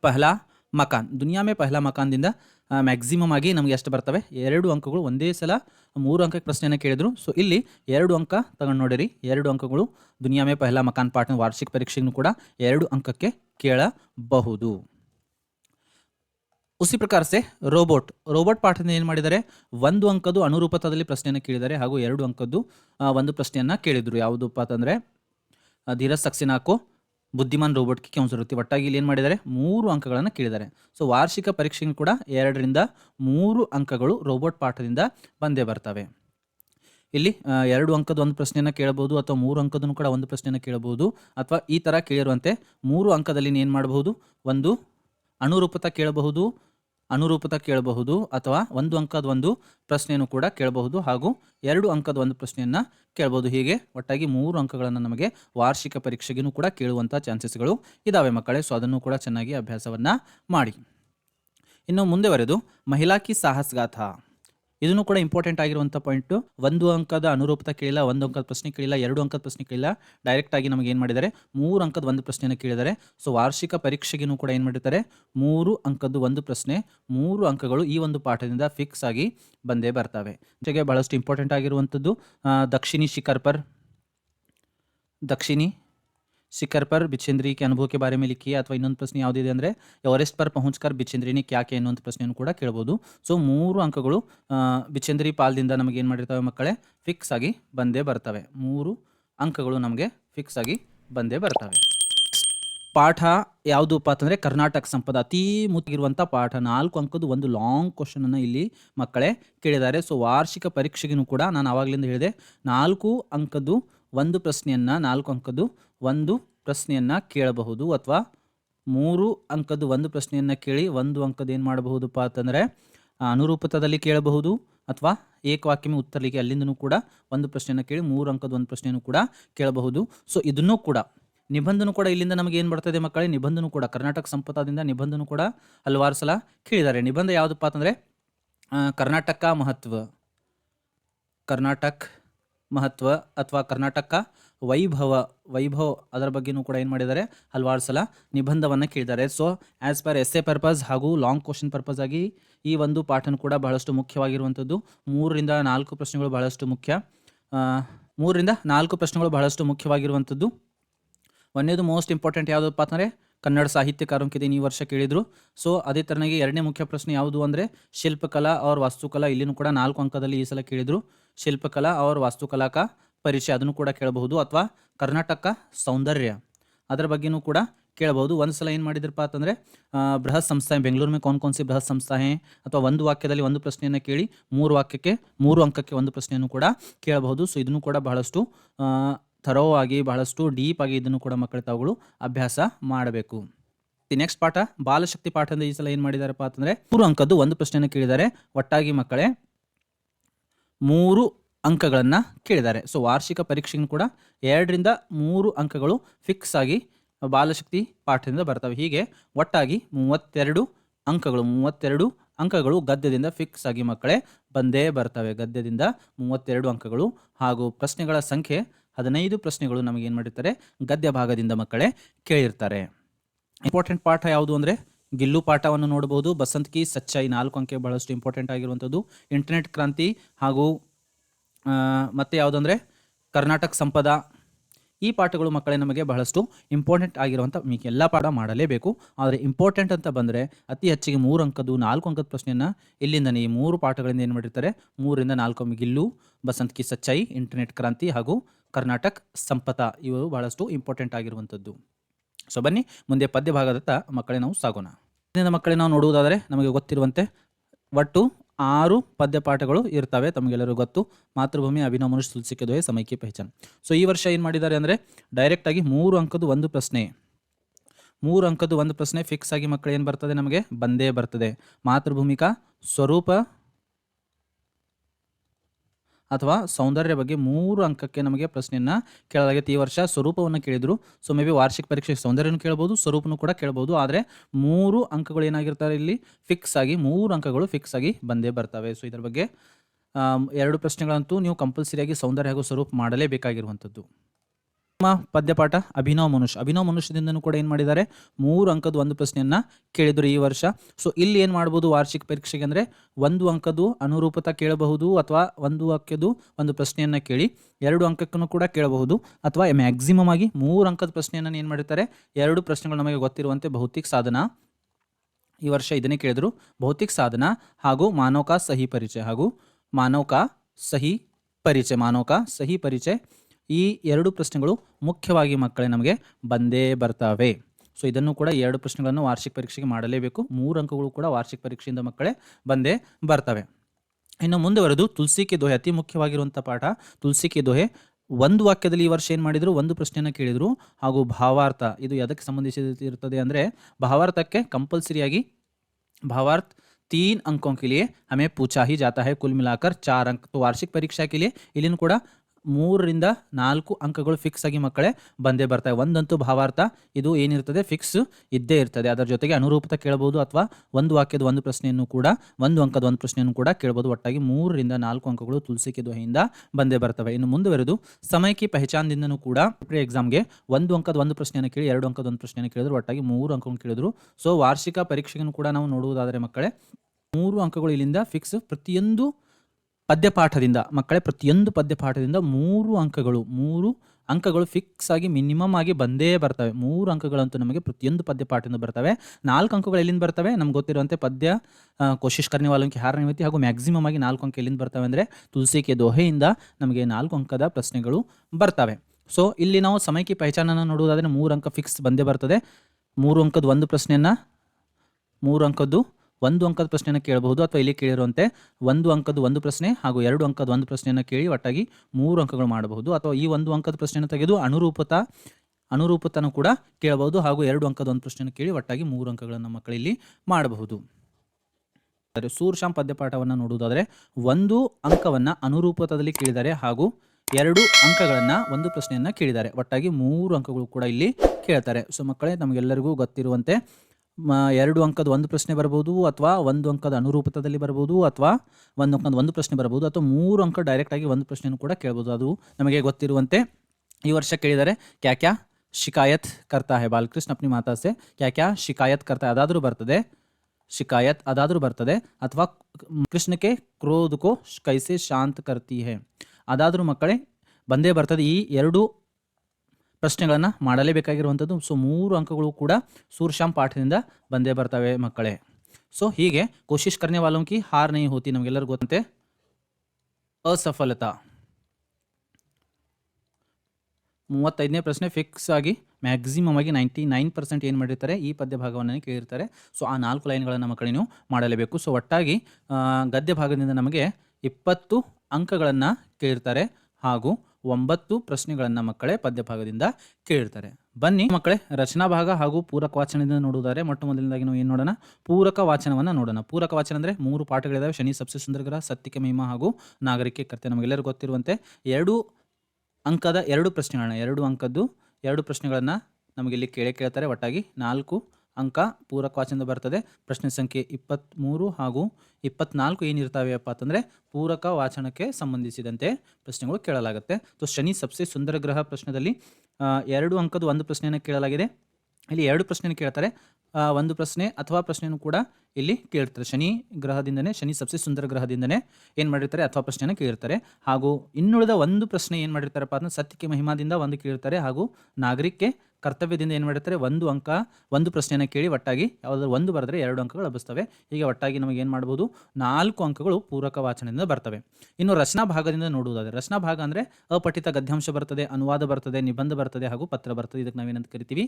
ಪಹಲಾ ಮಕಾನ್. ದುನಿಯಾ ಮೇ ಪಹಲಾ ಮಕಾನ್ದಿಂದ ಮ್ಯಾಕ್ಸಿಮಮ್ ಆಗಿ ನಮಗೆ ಎಷ್ಟು ಬರ್ತವೆ? ಎರಡು ಅಂಕಗಳು ಒಂದೇ ಸಲ ಮೂರು ಅಂಕಕ್ಕೆ ಪ್ರಶ್ನೆಯನ್ನು ಕೇಳಿದರು. ಸೊ ಇಲ್ಲಿ ಎರಡು ಅಂಕ ತಗೊಂಡು ನೋಡಿರಿ. ಎರಡು ಅಂಕಗಳು ದುನಿಯಾ ಮೇ ಪಹಲಾ ಮಕಾನ್ ಪಾಠನ ವಾರ್ಷಿಕ ಪರೀಕ್ಷೆಗೂ ಕೂಡ ಎರಡು ಅಂಕಕ್ಕೆ ಕೇಳಬಹುದು. ಉಸಿ ಪ್ರಕಾರ ಸೆ, ರೋಬೋಟ್. ರೋಬೋಟ್ ಪಾಠದಿಂದ ಏನು ಮಾಡಿದ್ದಾರೆ? ಒಂದು ಅಂಕದ್ದು ಅನುರೂಪತದಲ್ಲಿ ಪ್ರಶ್ನೆಯನ್ನು ಕೇಳಿದ್ದಾರೆ ಹಾಗೂ ಎರಡು ಅಂಕದ್ದು ಒಂದು ಪ್ರಶ್ನೆಯನ್ನು ಕೇಳಿದರು. ಯಾವುದಪ್ಪ ಅಂತಂದರೆ ಧೀರಜ್ ಸಕ್ಸೇನಾಕೋ ಬುದ್ಧಿಮಾನ್ ರೋಬೋಟ್ಗೆ ಕ್ಯೂ ಇರುತ್ತೆ. ಒಟ್ಟಾಗಿ ಇಲ್ಲಿ ಏನು ಮಾಡಿದ್ದಾರೆ? ಮೂರು ಅಂಕಗಳನ್ನು ಕೇಳಿದ್ದಾರೆ. ಸೊ, ವಾರ್ಷಿಕ ಪರೀಕ್ಷೆಗೂ ಕೂಡ ಎರಡರಿಂದ ಮೂರು ಅಂಕಗಳು ರೋಬೋಟ್ ಪಾಠದಿಂದ ಬಂದೇ ಬರ್ತವೆ. ಇಲ್ಲಿ ಎರಡು ಅಂಕದ ಒಂದು ಪ್ರಶ್ನೆಯನ್ನು ಕೇಳಬಹುದು ಅಥವಾ ಮೂರು ಅಂಕದನ್ನು ಕೂಡ ಒಂದು ಪ್ರಶ್ನೆಯನ್ನು ಕೇಳಬಹುದು ಅಥವಾ ಈ ಥರ ಕೇಳಿರುವಂತೆ ಮೂರು ಅಂಕದಲ್ಲಿ ಏನು ಮಾಡಬಹುದು? ಒಂದು ಅನುರೂಪತ ಕೇಳಬಹುದು ಅನುರೂಪತ ಕೇಳಬಹುದು ಅಥವಾ ಒಂದು ಅಂಕದ ಒಂದು ಪ್ರಶ್ನೆಯನ್ನು ಕೂಡ ಕೇಳಬಹುದು ಹಾಗೂ ಎರಡು ಅಂಕದ ಒಂದು ಪ್ರಶ್ನೆಯನ್ನು ಕೇಳಬಹುದು. ಹೀಗೆ ಒಟ್ಟಾಗಿ ಮೂರು ಅಂಕಗಳನ್ನು ನಮಗೆ ವಾರ್ಷಿಕ ಪರೀಕ್ಷೆಗೂ ಕೂಡ ಕೇಳುವಂಥ ಚಾನ್ಸಸ್ಗಳು ಇದ್ದಾವೆ ಮಕ್ಕಳೇ, ಸೊ ಅದನ್ನು ಕೂಡ ಚೆನ್ನಾಗಿ ಅಭ್ಯಾಸವನ್ನು ಮಾಡಿ. ಇನ್ನು ಮುಂದೆ ಬರೆದು ಮಹಿಳಾ ಕಿ ಸಾಹಸ್ಗಾಥ. ಇದನ್ನು ಕೂಡ ಇಂಪಾರ್ಟೆಂಟ್ ಆಗಿರುವಂಥ ಪಾಯಿಂಟು ಒಂದು ಅಂಕದ ಅನುರೂಪತ ಕೇಳಿಲ್ಲ, ಒಂದು ಅಂಕದ ಪ್ರಶ್ನೆ ಕೇಳಿಲ್ಲ, ಎರಡು ಅಂಕದ ಪ್ರಶ್ನೆ ಕೇಳಿಲ್ಲ. ಡೈರೆಕ್ಟ್ ಆಗಿ ನಮಗೆ ಏನು ಮಾಡಿದ್ದಾರೆ? ಮೂರು ಅಂಕದ ಒಂದು ಪ್ರಶ್ನೆಯನ್ನು ಕೇಳಿದ್ದಾರೆ. ಸೊ ವಾರ್ಷಿಕ ಪರೀಕ್ಷೆಗೂ ಕೂಡ ಏನು ಮಾಡಿರ್ತಾರೆ? ಮೂರು ಅಂಕದ್ದು ಒಂದು ಪ್ರಶ್ನೆ, ಮೂರು ಅಂಕಗಳು ಈ ಒಂದು ಪಾಠದಿಂದ ಫಿಕ್ಸ್ ಆಗಿ ಬಂದೇ ಬರ್ತವೆ. ಜೊತೆಗೆ ಬಹಳಷ್ಟು ಇಂಪಾರ್ಟೆಂಟ್ ಆಗಿರುವಂಥದ್ದು ಶಿಖರ್ಪರ್ ದಕ್ಷಿಣಿ ಸಿಕ್ಕರ್ ಪರ್ ಬಿಚ್ಚಿಂದ್ರಿ ಅನುಭವಕ್ಕೆ ಅನುಭವ ಬಾರೆ ಮೇಲೆ ಲಿಖಿ ಅಥವಾ ಇನ್ನೊಂದು ಪ್ರಶ್ನೆ ಯಾವುದಿದೆ ಅಂದರೆ, ಎವರೆಸ್ಟ್ ಪರ್ ಪಹುಂಚ್ಕರ್ ಬಿಚ್ಚಿಂದ್ರಿನಿ ಕ್ಯಾಕೆ ಇನ್ನೊಂದು ಪ್ರಶ್ನೆಯನ್ನು ಕೂಡ ಕೇಳ್ಬೋದು. ಸೊ, ಮೂರು ಅಂಕಗಳು ಬಿಚ್ಚಿಂದ್ರಿ ಪಾಲ್ದಿಂದ ನಮಗೆ ಏನು ಮಾಡಿರ್ತವೆ ಮಕ್ಕಳೇ? ಫಿಕ್ಸ್ ಆಗಿ ಬಂದೇ ಬರ್ತವೆ. ಮೂರು ಅಂಕಗಳು ನಮಗೆ ಫಿಕ್ಸ್ ಆಗಿ ಬಂದೇ ಬರ್ತವೆ. ಪಾಠ ಯಾವುದಪ್ಪ ಅಂತಂದರೆ, ಕರ್ನಾಟಕ ಸಂಪದ. ಅತಿ ಮುತ್ತಿಗಿರುವಂಥ ಪಾಠ. ನಾಲ್ಕು ಅಂಕದ ಒಂದು ಲಾಂಗ್ ಕ್ವಶನನ್ನು ಇಲ್ಲಿ ಮಕ್ಕಳೇ ಕೇಳಿದ್ದಾರೆ. ಸೊ, ವಾರ್ಷಿಕ ಪರೀಕ್ಷೆಗೂ ಕೂಡ ನಾನು ಆವಾಗಲಿಂದ ಹೇಳಿದೆ, ನಾಲ್ಕು ಅಂಕದ್ದು ಒಂದು ಪ್ರಶ್ನೆಯನ್ನು ನಾಲ್ಕು ಅಂಕದ್ದು ಒಂದು ಪ್ರಶ್ನೆಯನ್ನು ಕೇಳಬಹುದು ಅಥವಾ ಮೂರು ಅಂಕದ್ದು ಒಂದು ಪ್ರಶ್ನೆಯನ್ನು ಕೇಳಿ ಒಂದು ಅಂಕದ ಏನು ಮಾಡಬಹುದಪ್ಪ ಅಂತಂದರೆ ಅನುರೂಪತದಲ್ಲಿ ಕೇಳಬಹುದು ಅಥವಾ ಏಕವಾಕ್ಯಮಿ ಉತ್ತರಲಿಕ್ಕೆ ಅಲ್ಲಿಂದನೂ ಕೂಡ ಒಂದು ಪ್ರಶ್ನೆಯನ್ನು ಕೇಳಿ ಮೂರು ಅಂಕದ ಒಂದು ಪ್ರಶ್ನೆಯನ್ನು ಕೂಡ ಕೇಳಬಹುದು. ಸೊ ಇದನ್ನೂ ಕೂಡ ನಿಬಂಧನೂ ಕೂಡ ಇಲ್ಲಿಂದ ನಮಗೆ ಏನು ಬರ್ತದೆ ಮಕ್ಕಳೇ? ನಿಬಂಧನೂ ಕೂಡ, ಕರ್ನಾಟಕ ಸಂಪತದಿಂದ ನಿಬಂಧನೂ ಕೂಡ ಹಲವಾರು ಸಲ ಕೇಳಿದ್ದಾರೆ. ನಿಬಂಧ ಯಾವುದಪ್ಪ ಅಂತಂದರೆ ಕರ್ನಾಟಕ ಮಹತ್ವ. ಕರ್ನಾಟಕ ಮಹತ್ವ ಅಥವಾ ಕರ್ನಾಟಕ ವೈಭವ, ವೈಭವ್ ಅದರ ಬಗ್ಗೆನೂ ಕೂಡ ಏನು ಮಾಡಿದ್ದಾರೆ? ಹಲವಾರು ಸಲ ನಿಬಂಧವನ್ನು ಕೇಳಿದ್ದಾರೆ. So as per S A purpose ಹಾಗೂ ಲಾಂಗ್ ಕ್ವಶನ್ ಪರ್ಪಸ್ ಆಗಿ ಈ ಒಂದು ಪಾಠನ ಕೂಡ ಬಹಳಷ್ಟು ಮುಖ್ಯವಾಗಿರುವಂಥದ್ದು. ಮೂರರಿಂದ ನಾಲ್ಕು ಪ್ರಶ್ನೆಗಳು ಬಹಳಷ್ಟು ಮುಖ್ಯ. ಮೂರರಿಂದ ನಾಲ್ಕು ಪ್ರಶ್ನೆಗಳು ಬಹಳಷ್ಟು ಮುಖ್ಯವಾಗಿರುವಂಥದ್ದು. ಒಂದೇದು ಮೋಸ್ಟ್ ಇಂಪಾರ್ಟೆಂಟ್ ಯಾವುದಪ್ಪ ಅಂದರೆ ಕನ್ನಡ ಸಾಹಿತ್ಯ ಕಾರಂಕಿದೆ ಈ ವರ್ಷ ಕೇಳಿದರು. ಸೊ ಅದೇ ಥರನಾಗಿ ಎರಡನೇ ಮುಖ್ಯ ಪ್ರಶ್ನೆ ಯಾವುದು ಅಂದರೆ, ಶಿಲ್ಪಕಲಾ ಅವ್ರ ವಾಸ್ತುಕಲಾ ಇಲ್ಲಿನೂ ಕೂಡ ನಾಲ್ಕು ಅಂಕದಲ್ಲಿ ಈ ಸಲ ಕೇಳಿದರು. ಶಿಲ್ಪಕಲಾ ಅವ್ರ ವಾಸ್ತುಕಲಾಕ ಪರಿಚಯ ಅದನ್ನು ಕೂಡ ಕೇಳಬಹುದು ಅಥವಾ ಕರ್ನಾಟಕ ಸೌಂದರ್ಯ ಅದರ ಬಗ್ಗೆನೂ ಕೂಡ ಕೇಳಬಹುದು. ಒಂದು ಸಲ ಏನು ಮಾಡಿದ್ರಪ್ಪ ಅಂತಂದರೆ ಬೃಹತ್ ಸಂಸ್ಥೆ ಬೆಂಗಳೂರು ಮೇ ಕೌನ್ ಕೌನ್ಸಿ ಬೃಹತ್ ಸಂಸ್ಥೆ ಅಥವಾ ಒಂದು ವಾಕ್ಯದಲ್ಲಿ ಒಂದು ಪ್ರಶ್ನೆಯನ್ನು ಕೇಳಿ ಮೂರು ವಾಕ್ಯಕ್ಕೆ, ಮೂರು ಅಂಕಕ್ಕೆ ಒಂದು ಪ್ರಶ್ನೆಯನ್ನು ಕೂಡ ಕೇಳಬಹುದು. ಸೊ ಇದನ್ನು ಕೂಡ ಬಹಳಷ್ಟು ಥರೋವಾಗಿ ಬಹಳಷ್ಟು ಡೀಪ್ ಆಗಿ ಇದನ್ನು ಕೂಡ ಮಕ್ಕಳ ತಾವುಗಳು ಅಭ್ಯಾಸ ಮಾಡಬೇಕು. ನೆಕ್ಸ್ಟ್ ಪಾಠ, ಬಾಲಶಕ್ತಿ ಪಾಠದಿಂದ ಈ ಸಲ ಏನು ಮಾಡಿದಾರಪ್ಪ ಅಂತಂದರೆ, ಮೂರು ಅಂಕದ್ದು ಒಂದು ಪ್ರಶ್ನೆಯನ್ನು ಕೇಳಿದ್ದಾರೆ. ಒಟ್ಟಾಗಿ ಮಕ್ಕಳೇ, ಮೂರು ಅಂಕಗಳನ್ನು ಕೇಳಿದ್ದಾರೆ. ಸೊ ವಾರ್ಷಿಕ ಪರೀಕ್ಷೆಗೂ ಕೂಡ ಎರಡರಿಂದ ಮೂರು ಅಂಕಗಳು ಫಿಕ್ಸ್ ಆಗಿ ಬಾಲಶಕ್ತಿ ಪಾಠದಿಂದ ಬರ್ತವೆ. ಹೀಗೆ ಒಟ್ಟಾಗಿ ಮೂವತ್ತೆರಡು ಅಂಕಗಳು ಮೂವತ್ತೆರಡು ಅಂಕಗಳು ಗದ್ಯದಿಂದ ಫಿಕ್ಸ್ ಆಗಿ ಮಕ್ಕಳೇ ಬಂದೇ ಬರ್ತವೆ. ಗದ್ಯದಿಂದ ಮೂವತ್ತೆರಡು ಅಂಕಗಳು ಹಾಗೂ ಪ್ರಶ್ನೆಗಳ ಸಂಖ್ಯೆ ಹದಿನೈದು ಪ್ರಶ್ನೆಗಳು ನಮಗೆ ಏನು ಮಾಡಿರ್ತಾರೆ? ಗದ್ಯ ಭಾಗದಿಂದ ಮಕ್ಕಳೇ ಕೇಳಿರ್ತಾರೆ. ಇಂಪಾರ್ಟೆಂಟ್ ಪಾಠ ಯಾವುದು ಅಂದರೆ ಗಿಲ್ಲು ಪಾಠವನ್ನು ನೋಡಬಹುದು ಬಸಂತ್ ಕಿ ಸಚ್ಚಾಯಿ ನಾಲ್ಕು ಅಂಕೆ ಬಹಳಷ್ಟು ಇಂಪಾರ್ಟೆಂಟ್ ಆಗಿರುವಂಥದ್ದು. ಇಂಟರ್ನೆಟ್ ಕ್ರಾಂತಿ ಹಾಗೂ ಮತ್ತೆ ಯಾವುದಂದರೆ ಕರ್ನಾಟಕ ಸಂಪದ. ಈ ಪಾಠಗಳು ಮಕ್ಕಳೇ ನಮಗೆ ಬಹಳಷ್ಟು ಇಂಪಾರ್ಟೆಂಟ್ ಆಗಿರುವಂಥ ಎಲ್ಲ ಪಾಠ ಮಾಡಲೇಬೇಕು. ಆದರೆ ಇಂಪಾರ್ಟೆಂಟ್ ಅಂತ ಬಂದರೆ ಅತಿ ಹೆಚ್ಚಿಗೆ ಮೂರು ಅಂಕದ್ದು, ನಾಲ್ಕು ಅಂಕದ ಪ್ರಶ್ನೆಯನ್ನು ಇಲ್ಲಿಂದನೇ ಈ ಮೂರು ಪಾಠಗಳಿಂದ ಏನು ಮಾಡಿರ್ತಾರೆ? ಮೂರರಿಂದ ನಾಲ್ಕು ಗಿಲ್ಲು, ಬಸಂತ್ ಕಿ ಸಚ್ಚಾಯಿ ಇಂಟರ್ನೆಟ್ ಕ್ರಾಂತಿ ಹಾಗೂ ಕರ್ನಾಟಕ ಸಂಪತ ಇವರು ಬಹಳಷ್ಟು ಇಂಪಾರ್ಟೆಂಟ್ ಆಗಿರುವಂಥದ್ದು ಸೊ ಬನ್ನಿ, ಮುಂದೆ ಪದ್ಯ ಭಾಗದತ್ತ ಮಕ್ಕಳೇ ನಾವು ಸಾಗೋಣ. ಇಂದಿನ ಮಕ್ಕಳೇ ನಾವು ನೋಡುವುದಾದರೆ ನಮಗೆ ಗೊತ್ತಿರುವಂತೆ, ಒಟ್ಟು ಆರು ಪದ್ಯ ಪಾಠಗಳು ಇರ್ತವೆ ತಮಗೆಲ್ಲರೂ ಗೊತ್ತು. ಮಾತೃಭೂಮಿ ಅಭಿನವ ಮನುಷ್ಯ ಸಮಯಕ್ಕೆ ಸಮೈಕ್ಯ ಪಹಚಾನ್. ಸೊ ಈ ವರ್ಷ ಏನು ಮಾಡಿದ್ದಾರೆ ಅಂದರೆ ಡೈರೆಕ್ಟಾಗಿ ಮೂರು ಅಂಕದ್ದು ಒಂದು ಪ್ರಶ್ನೆ. ಮೂರು ಅಂಕದ್ದು ಒಂದು ಪ್ರಶ್ನೆ ಫಿಕ್ಸ್ ಆಗಿ ಮಕ್ಕಳು ಏನು ಬರ್ತದೆ ನಮಗೆ? ಬಂದೇ ಬರ್ತದೆ. ಮಾತೃಭೂಮಿಕಾ ಸ್ವರೂಪ ಅಥವಾ ಸೌಂದರ್ಯ ಬಗ್ಗೆ ಮೂರು ಅಂಕಕ್ಕೆ ನಮಗೆ ಪ್ರಶ್ನೆಯನ್ನು ಕೇಳಲಾಗಿತ್ತು ಈ ವರ್ಷ ಸ್ವರೂಪವನ್ನು ಕೇಳಿದರು. ಸೊ ಮೇ ಬಿ ವಾರ್ಷಿಕ ಪರೀಕ್ಷೆಗೆ ಸೌಂದರ್ಯನೂ ಕೇಳ್ಬೋದು, ಸ್ವರೂಪನೂ ಕೂಡ ಕೇಳ್ಬೋದು. ಆದರೆ ಮೂರು ಅಂಕಗಳು ಏನಾಗಿರ್ತಾರೆ ಇಲ್ಲಿ? ಫಿಕ್ಸ್ ಆಗಿ, ಮೂರು ಅಂಕಗಳು ಫಿಕ್ಸ್ ಆಗಿ ಬಂದೇ ಬರ್ತವೆ. ಸೊ ಇದರ ಬಗ್ಗೆ ಎರಡು ಪ್ರಶ್ನೆಗಳಂತೂ ನೀವು ಕಂಪಲ್ಸರಿಯಾಗಿ ಸೌಂದರ್ಯ ಹಾಗೂ ಸ್ವರೂಪ ಮಾಡಲೇಬೇಕಾಗಿರುವಂಥದ್ದು. ನಮ್ಮ ಪದ್ಯಪಾಠ, ಅಭಿನವ ಮನುಷ್ಯ. ಅಭಿನವ ಮನುಷ್ಯದಿಂದನೂ ಕೂಡ ಏನು ಮಾಡಿದ್ದಾರೆ? ಮೂರು ಅಂಕದ ಒಂದು ಪ್ರಶ್ನೆಯನ್ನು ಕೇಳಿದರು ಈ ವರ್ಷ. ಸೊ ಇಲ್ಲಿ ಏನು ಮಾಡ್ಬೋದು ವಾರ್ಷಿಕ ಪರೀಕ್ಷೆಗೆ ಅಂದರೆ ಒಂದು ಅಂಕದ್ದು ಅನುರೂಪತ ಕೇಳಬಹುದು ಅಥವಾ ಒಂದು ಅಂಕದ್ದು ಒಂದು ಪ್ರಶ್ನೆಯನ್ನು ಕೇಳಿ, ಎರಡು ಅಂಕಕ್ಕೂ ಕೂಡ ಕೇಳಬಹುದು ಅಥವಾ ಮ್ಯಾಕ್ಸಿಮಮ್ ಆಗಿ ಮೂರು ಅಂಕದ ಪ್ರಶ್ನೆಯನ್ನು ಏನು ಮಾಡಿರ್ತಾರೆ? ಎರಡು ಪ್ರಶ್ನೆಗಳು ನಮಗೆ ಗೊತ್ತಿರುವಂತೆ ಭೌತಿಕ ಸಾಧನ ಈ ವರ್ಷ ಇದನ್ನೇ ಕೇಳಿದರು. ಭೌತಿಕ ಸಾಧನ ಹಾಗೂ ಮಾನವಕ ಸಹಿ ಪರಿಚಯ ಹಾಗೂ ಮಾನವಕ ಸಹಿ ಪರಿಚಯ, ಮಾನವಕ ಸಹಿ ಪರಿಚಯ. ಈ ಎರಡು ಪ್ರಶ್ನೆಗಳು ಮುಖ್ಯವಾಗಿ ಮಕ್ಕಳೇ ನಮಗೆ ಬಂದೇ ಬರ್ತವೆ ಸೊ ಇದನ್ನು ಕೂಡ ಎರಡು ಪ್ರಶ್ನೆಗಳನ್ನು ವಾರ್ಷಿಕ ಪರೀಕ್ಷೆಗೆ ಮಾಡಲೇಬೇಕು ಮೂರು ಅಂಕಗಳು ಕೂಡ ವಾರ್ಷಿಕ ಪರೀಕ್ಷೆಯಿಂದ ಮಕ್ಕಳೇ ಬಂದೇ ಬರ್ತವೆ ಇನ್ನು ಮುಂದುವರೆದು ತುಳಸಿ ಕಿ ದೋಹೆ ಅತಿ ಮುಖ್ಯವಾಗಿರುವಂಥ ಪಾಠ ತುಳಸಿ ಕಿ ದೋಹೆ ಒಂದು ವಾಕ್ಯದಲ್ಲಿ ಈ ವರ್ಷ ಏನು ಮಾಡಿದರು ಒಂದು ಪ್ರಶ್ನೆಯನ್ನು ಕೇಳಿದರು ಹಾಗೂ ಭಾವಾರ್ಥ ಇದು ಎದಕ್ಕೆ ಸಂಬಂಧಿಸಿರುತ್ತದೆ ಅಂದರೆ ಭಾವಾರ್ಥಕ್ಕೆ ಕಂಪಲ್ಸರಿಯಾಗಿ भावार्थ तीन अंकों के लिए हमें पूछा ही जाता है कुल मिलाकर चार अंक तो वार्षिक परीक्षा के लिए इलिन ಕೂಡ ಮೂರರಿಂದ ನಾಲ್ಕು ಅಂಕಗಳು ಫಿಕ್ಸ್ ಆಗಿ ಮಕ್ಕಳೇ ಬಂದೇ ಬರ್ತವೆ. ಒಂದಂತೂ ಭಾವಾರ್ಥ ಇದು ಏನಿರ್ತದೆ? ಫಿಕ್ಸ್ ಇದ್ದೇ ಇರ್ತದೆ. ಅದರ ಜೊತೆಗೆ ಅನುರೂಪತ ಕೇಳಬಹುದು ಅಥವಾ ಒಂದು ವಾಕ್ಯದ ಒಂದು ಪ್ರಶ್ನೆಯನ್ನು ಕೂಡ, ಒಂದು ಅಂಕದ ಒಂದು ಪ್ರಶ್ನೆಯನ್ನು ಕೂಡ ಕೇಳಬಹುದು ಒಟ್ಟಾಗಿ ಮೂರರಿಂದ ನಾಲ್ಕು ಅಂಕಗಳು ತುಳಸಿಕೆ ದೋಹೆಯಿಂದ ಬಂದೇ ಬರ್ತವೆ. ಇನ್ನು ಮುಂದುವರೆದು, ಸಮಯಕ್ಕೆ ಪಹಚಾನದಿಂದನೂ ಕೂಡ ಪ್ರಿ ಎಕ್ಸಾಮ್ಗೆ ಒಂದು ಅಂಕದ ಒಂದು ಪ್ರಶ್ನೆಯನ್ನು ಕೇಳಿ, ಎರಡು ಅಂಕದ ಒಂದು ಪ್ರಶ್ನೆಯನ್ನು ಕೇಳಿದ್ರು, ಒಟ್ಟಾಗಿ ಮೂರು ಅಂಕವನ್ನು ಕೇಳಿದ್ರು. ಸೊ ವಾರ್ಷಿಕ ಪರೀಕ್ಷೆಯನ್ನು ಕೂಡ ನಾವು ನೋಡುವುದಾದರೆ ಮಕ್ಕಳೇ, ಮೂರು ಅಂಕಗಳು ಇಲ್ಲಿಂದ ಫಿಕ್ಸ್ ಪ್ರತಿಯೊಂದು ಪದ್ಯಪಾಠದಿಂದ, ಮಕ್ಕಳೇ ಪ್ರತಿಯೊಂದು ಪದ್ಯಪಾಠದಿಂದ ಮೂರು ಅಂಕಗಳು ಮೂರು ಅಂಕಗಳು ಫಿಕ್ಸ್ ಆಗಿ ಮಿನಿಮಮ್ ಆಗಿ ಬಂದೇ ಬರ್ತವೆ. ಮೂರು ಅಂಕಗಳಂತೂ ನಮಗೆ ಪ್ರತಿಯೊಂದು ಪದ್ಯಪಾಠದಿಂದ ಬರ್ತವೆ. ನಾಲ್ಕು ಅಂಕಗಳು ಎಲ್ಲಿಂದ ಬರ್ತವೆ? ನಮ್ಗೆ ಗೊತ್ತಿರುವಂತೆ ಪದ್ಯ ಕೋಶಿಶ್ ಕರ್ನಿ ವಾಲಂಕಿ ನಿಮಿತಿ ಹಾಗೂ ಮ್ಯಾಕ್ಸಿಮಮ್ ಆಗಿ ನಾಲ್ಕು ಅಂಕ ಎಲ್ಲಿಂದ ಬರ್ತವೆ ಅಂದರೆ ತುಳಸಿಕೆ ದೋಹೆಯಿಂದ ನಮಗೆ ನಾಲ್ಕು ಅಂಕದ ಪ್ರಶ್ನೆಗಳು ಬರ್ತವೆ. ಸೊ ಇಲ್ಲಿ ನಾವು ಸಮಯಕ್ಕೆ ಪಹಚಾನನ ನೋಡುವುದಾದರೆ ಮೂರು ಅಂಕ ಫಿಕ್ಸ್ ಬಂದೇ ಬರ್ತದೆ. ಮೂರು ಅಂಕದ ಒಂದು ಪ್ರಶ್ನೆಯನ್ನು, ಮೂರು ಅಂಕದ್ದು ಒಂದು ಅಂಕದ ಪ್ರಶ್ನೆಯನ್ನು ಕೇಳಬಹುದು ಅಥವಾ ಇಲ್ಲಿ ಕೇಳಿರುವಂತೆ ಒಂದು ಅಂಕದ ಒಂದು ಪ್ರಶ್ನೆ ಹಾಗೂ ಎರಡು ಅಂಕದ ಒಂದು ಪ್ರಶ್ನೆಯನ್ನು ಕೇಳಿ ಒಟ್ಟಾಗಿ ಮೂರು ಅಂಕಗಳು ಮಾಡಬಹುದು ಅಥವಾ ಈ ಒಂದು ಅಂಕದ ಪ್ರಶ್ನೆಯನ್ನು ತೆಗೆದು ಅನುರೂಪತ, ಅನುರೂಪತನ ಕೂಡ ಕೇಳಬಹುದು ಹಾಗೂ ಎರಡು ಅಂಕದ ಒಂದು ಪ್ರಶ್ನೆಯನ್ನು ಕೇಳಿ ಒಟ್ಟಾಗಿ ಮೂರು ಅಂಕಗಳನ್ನು ಮಕ್ಕಳಿಲ್ಲಿ ಮಾಡಬಹುದು. ಆದರೆ ಸೂರ್ಶಾಮ್ ಪದ್ಯಪಾಠವನ್ನು ನೋಡುವುದಾದರೆ ಒಂದು ಅಂಕವನ್ನು ಅನುರೂಪತದಲ್ಲಿ ಕೇಳಿದ್ದಾರೆ ಹಾಗೂ ಎರಡು ಅಂಕಗಳನ್ನು ಒಂದು ಪ್ರಶ್ನೆಯನ್ನು ಕೇಳಿದ್ದಾರೆ. ಒಟ್ಟಾಗಿ ಮೂರು ಅಂಕಗಳು ಕೂಡ ಇಲ್ಲಿ ಕೇಳ್ತಾರೆ. ಸೊ ಮಕ್ಕಳೇ, ನಮಗೆಲ್ಲರಿಗೂ ಗೊತ್ತಿರುವಂತೆ ಎರಡು ಅಂಕದ ಒಂದು ಪ್ರಶ್ನೆ ಬರ್ಬೋದು ಅಥವಾ ಒಂದು ಅಂಕದ ಅನುರೂಪತದಲ್ಲಿ ಬರ್ಬೋದು ಅಥವಾ ಒಂದು ಅಂಕದ ಒಂದು ಪ್ರಶ್ನೆ ಬರ್ಬೋದು ಅಥವಾ ಮೂರು ಅಂಕ ಡೈರೆಕ್ಟಾಗಿ ಒಂದು ಪ್ರಶ್ನೆಯನ್ನು ಕೂಡ ಕೇಳ್ಬೋದು. ಅದು ನಮಗೆ ಗೊತ್ತಿರುವಂತೆ ಈ ವರ್ಷ ಕೇಳಿದರೆ ಕ್ಯಾ ಕ್ಯಾ ಶಿಕಾಯತ್ ಕರ್ತಾ ಹೇ ಬಾಲಕೃಷ್ಣ ಅಪ್ನಿ ಮಾತಾಸೆ ಕ್ಯಾ ಕ್ಯಾ ಶಿಕಾಯತ್ ಕರ್ತಾ ಅದಾದರೂ ಬರ್ತದೆ, ಶಿಕಾಯತ್ ಅದಾದರೂ ಬರ್ತದೆ ಅಥವಾ ಕೃಷ್ಣಕ್ಕೆ ಕ್ರೋಧಕೋ ಕೈಸೆ ಶಾಂತ ಕರ್ತಿ ಹೇ ಅದಾದರೂ ಮಕ್ಕಳೇ ಬಂದೇ ಬರ್ತದೆ. ಈ ಎರಡು ಪ್ರಶ್ನೆಗಳನ್ನು ಮಾಡಲೇಬೇಕಾಗಿರುವಂಥದ್ದು. ಸೊ ಮೂರು ಅಂಕಗಳು ಕೂಡ ಸೂರ್ಶಾಮ್ ಪಾಠದಿಂದ ಬಂದೇ ಬರ್ತವೆ ಮಕ್ಕಳೇ. ಸೊ ಹೀಗೆ ಕೋಶಿಶ್ ಕರ್ನೆ ವಾಲಂಕಿ ಹಾರ್ ನೈ ಹೋತಿ ನಮಗೆಲ್ಲರಿಗೂ ಗೊತ್ತಂತೆ. ಅಸಫಲತಾ. ಮೂವತ್ತೈದನೇ ಪ್ರಶ್ನೆ ಫಿಕ್ಸ್ ಆಗಿ ಮ್ಯಾಕ್ಸಿಮಮ್ ಆಗಿ ನೈಂಟಿ ನೈನ್ ಪರ್ಸೆಂಟ್ ಏನು ಮಾಡಿರ್ತಾರೆ? ಈ ಪದ್ಯ ಭಾಗವನ್ನು ಕೇಳಿರ್ತಾರೆ. ಸೊ ಆ ನಾಲ್ಕು ಲೈನ್ಗಳನ್ನು ಮಕ್ಕಳು ನೀವು ಮಾಡಲೇಬೇಕು. ಸೊ ಒಟ್ಟಾಗಿ ಗದ್ಯ ಭಾಗದಿಂದ ನಮಗೆ ಇಪ್ಪತ್ತು ಅಂಕಗಳನ್ನು ಕೇಳಿರ್ತಾರೆ ಹಾಗೂ ಒಂಬತ್ತು ಪ್ರಶ್ನೆಗಳನ್ನು ಮಕ್ಕಳೇ ಪದ್ಯಭಾಗದಿಂದ ಕೇಳ್ತಾರೆ. ಬನ್ನಿ ಮಕ್ಕಳೇ, ರಚನಾ ಭಾಗ ಹಾಗೂ ಪೂರಕ ವಾಚನದಿಂದ ನೋಡುವುದಾರೆ ಮೊಟ್ಟ ಮೊದಲನೇದಾಗಿ ನಾವು ಏನು ನೋಡೋಣ? ಪೂರಕ ವಾಚನವನ್ನು ನೋಡೋಣ. ಪೂರಕ ವಾಚನ ಅಂದರೆ ಮೂರು ಪಾಠಗಳಿದ್ದಾವೆ ಶನಿ ಸಬ್ಸೆ ಸುಂದರಗ್ರಹ ಸತ್ಯಕ್ಕೆ ಮಹಿಮಾ ಹಾಗೂ ನಾಗರಿಕೆ ಕರ್ತೆ ನಮಗೆಲ್ಲರಿಗೂ ಗೊತ್ತಿರುವಂತೆ ಎರಡು ಅಂಕದ ಎರಡು ಪ್ರಶ್ನೆಗಳನ್ನ, ಎರಡು ಅಂಕದ್ದು ಎರಡು ಪ್ರಶ್ನೆಗಳನ್ನು ನಮಗೆ ಇಲ್ಲಿ ಕೇಳೇ ಕೇಳ್ತಾರೆ. ಒಟ್ಟಾಗಿ ನಾಲ್ಕು ಅಂಕ ಪೂರಕ ವಾಚನದ ಬರ್ತದೆ. ಪ್ರಶ್ನೆ ಸಂಖ್ಯೆ ಇಪ್ಪತ್ತ್ಮೂರು ಹಾಗೂ ಇಪ್ಪತ್ನಾಲ್ಕು ಏನಿರ್ತಾವೆಯಪ್ಪ ಅಂತಂದರೆ ಪೂರಕ ವಾಚನಕ್ಕೆ ಸಂಬಂಧಿಸಿದಂತೆ ಪ್ರಶ್ನೆಗಳು ಕೇಳಲಾಗುತ್ತೆ. ಸೊ, ಶನಿ ಸಬ್ಸೆ ಸುಂದರ ಗ್ರಹ ಪ್ರಶ್ನೆದಲ್ಲಿ ಎರಡು ಅಂಕದ ಒಂದು ಪ್ರಶ್ನೆಯನ್ನು ಕೇಳಲಾಗಿದೆ. ಇಲ್ಲಿ ಎರಡು ಪ್ರಶ್ನೆಯನ್ನು ಕೇಳ್ತಾರೆ. ಒಂದು ಪ್ರಶ್ನೆ ಅಥವಾ ಪ್ರಶ್ನೆಯನ್ನು ಕೂಡ ಇಲ್ಲಿ ಕೇಳ್ತಾರೆ. ಶನಿ ಗ್ರಹದಿಂದನೇ, ಶನಿ ಸಬ್ಸೆ ಸುಂದರ ಗ್ರಹದಿಂದನೇ ಏನು ಮಾಡಿರ್ತಾರೆ ಅಥವಾ ಪ್ರಶ್ನೆಯನ್ನು ಕೇಳಿರ್ತಾರೆ ಹಾಗೂ ಇನ್ನುಳಿದ ಒಂದು ಪ್ರಶ್ನೆ ಏನು ಮಾಡಿರ್ತಾರಪ್ಪ ಅಂದ್ರೆ ಸತ್ಯಕ್ಕೆ ಮಹಿಮಾದಿಂದ ಒಂದು ಕೇಳಿರ್ತಾರೆ ಹಾಗೂ ನಾಗರಿಕೆ ಕರ್ತವ್ಯದಿಂದ ಏನು ಮಾಡಿರ್ತಾರೆ? ಒಂದು ಅಂಕ, ಒಂದು ಪ್ರಶ್ನೆಯನ್ನು ಕೇಳಿ ಒಟ್ಟಾಗಿ ಯಾವುದಾದ್ರು ಒಂದು ಬರೆದ್ರೆ ಎರಡು ಅಂಕಗಳು ಲಭಿಸ್ತವೆ. ಹೀಗೆ ಒಟ್ಟಾಗಿ ನಮಗೆ ಏನು ಮಾಡ್ಬೋದು? ನಾಲ್ಕು ಅಂಕಗಳು ಪೂರಕ ವಾಚನದಿಂದ ಬರ್ತವೆ. ಇನ್ನು ರಚನಾ ಭಾಗದಿಂದ ನೋಡುವುದಾದರೆ, ರಚನಾ ಭಾಗ ಅಂದರೆ ಅಪಠಿತ ಗದ್ಯಾಂಶ ಬರ್ತದೆ, ಅನುವಾದ ಬರ್ತದೆ, ನಿಬಂಧ ಬರ್ತದೆ ಹಾಗೂ ಪತ್ರ ಬರ್ತದೆ. ಇದಕ್ಕೆ ನಾವೇನಂತ ಕರಿತೀವಿ?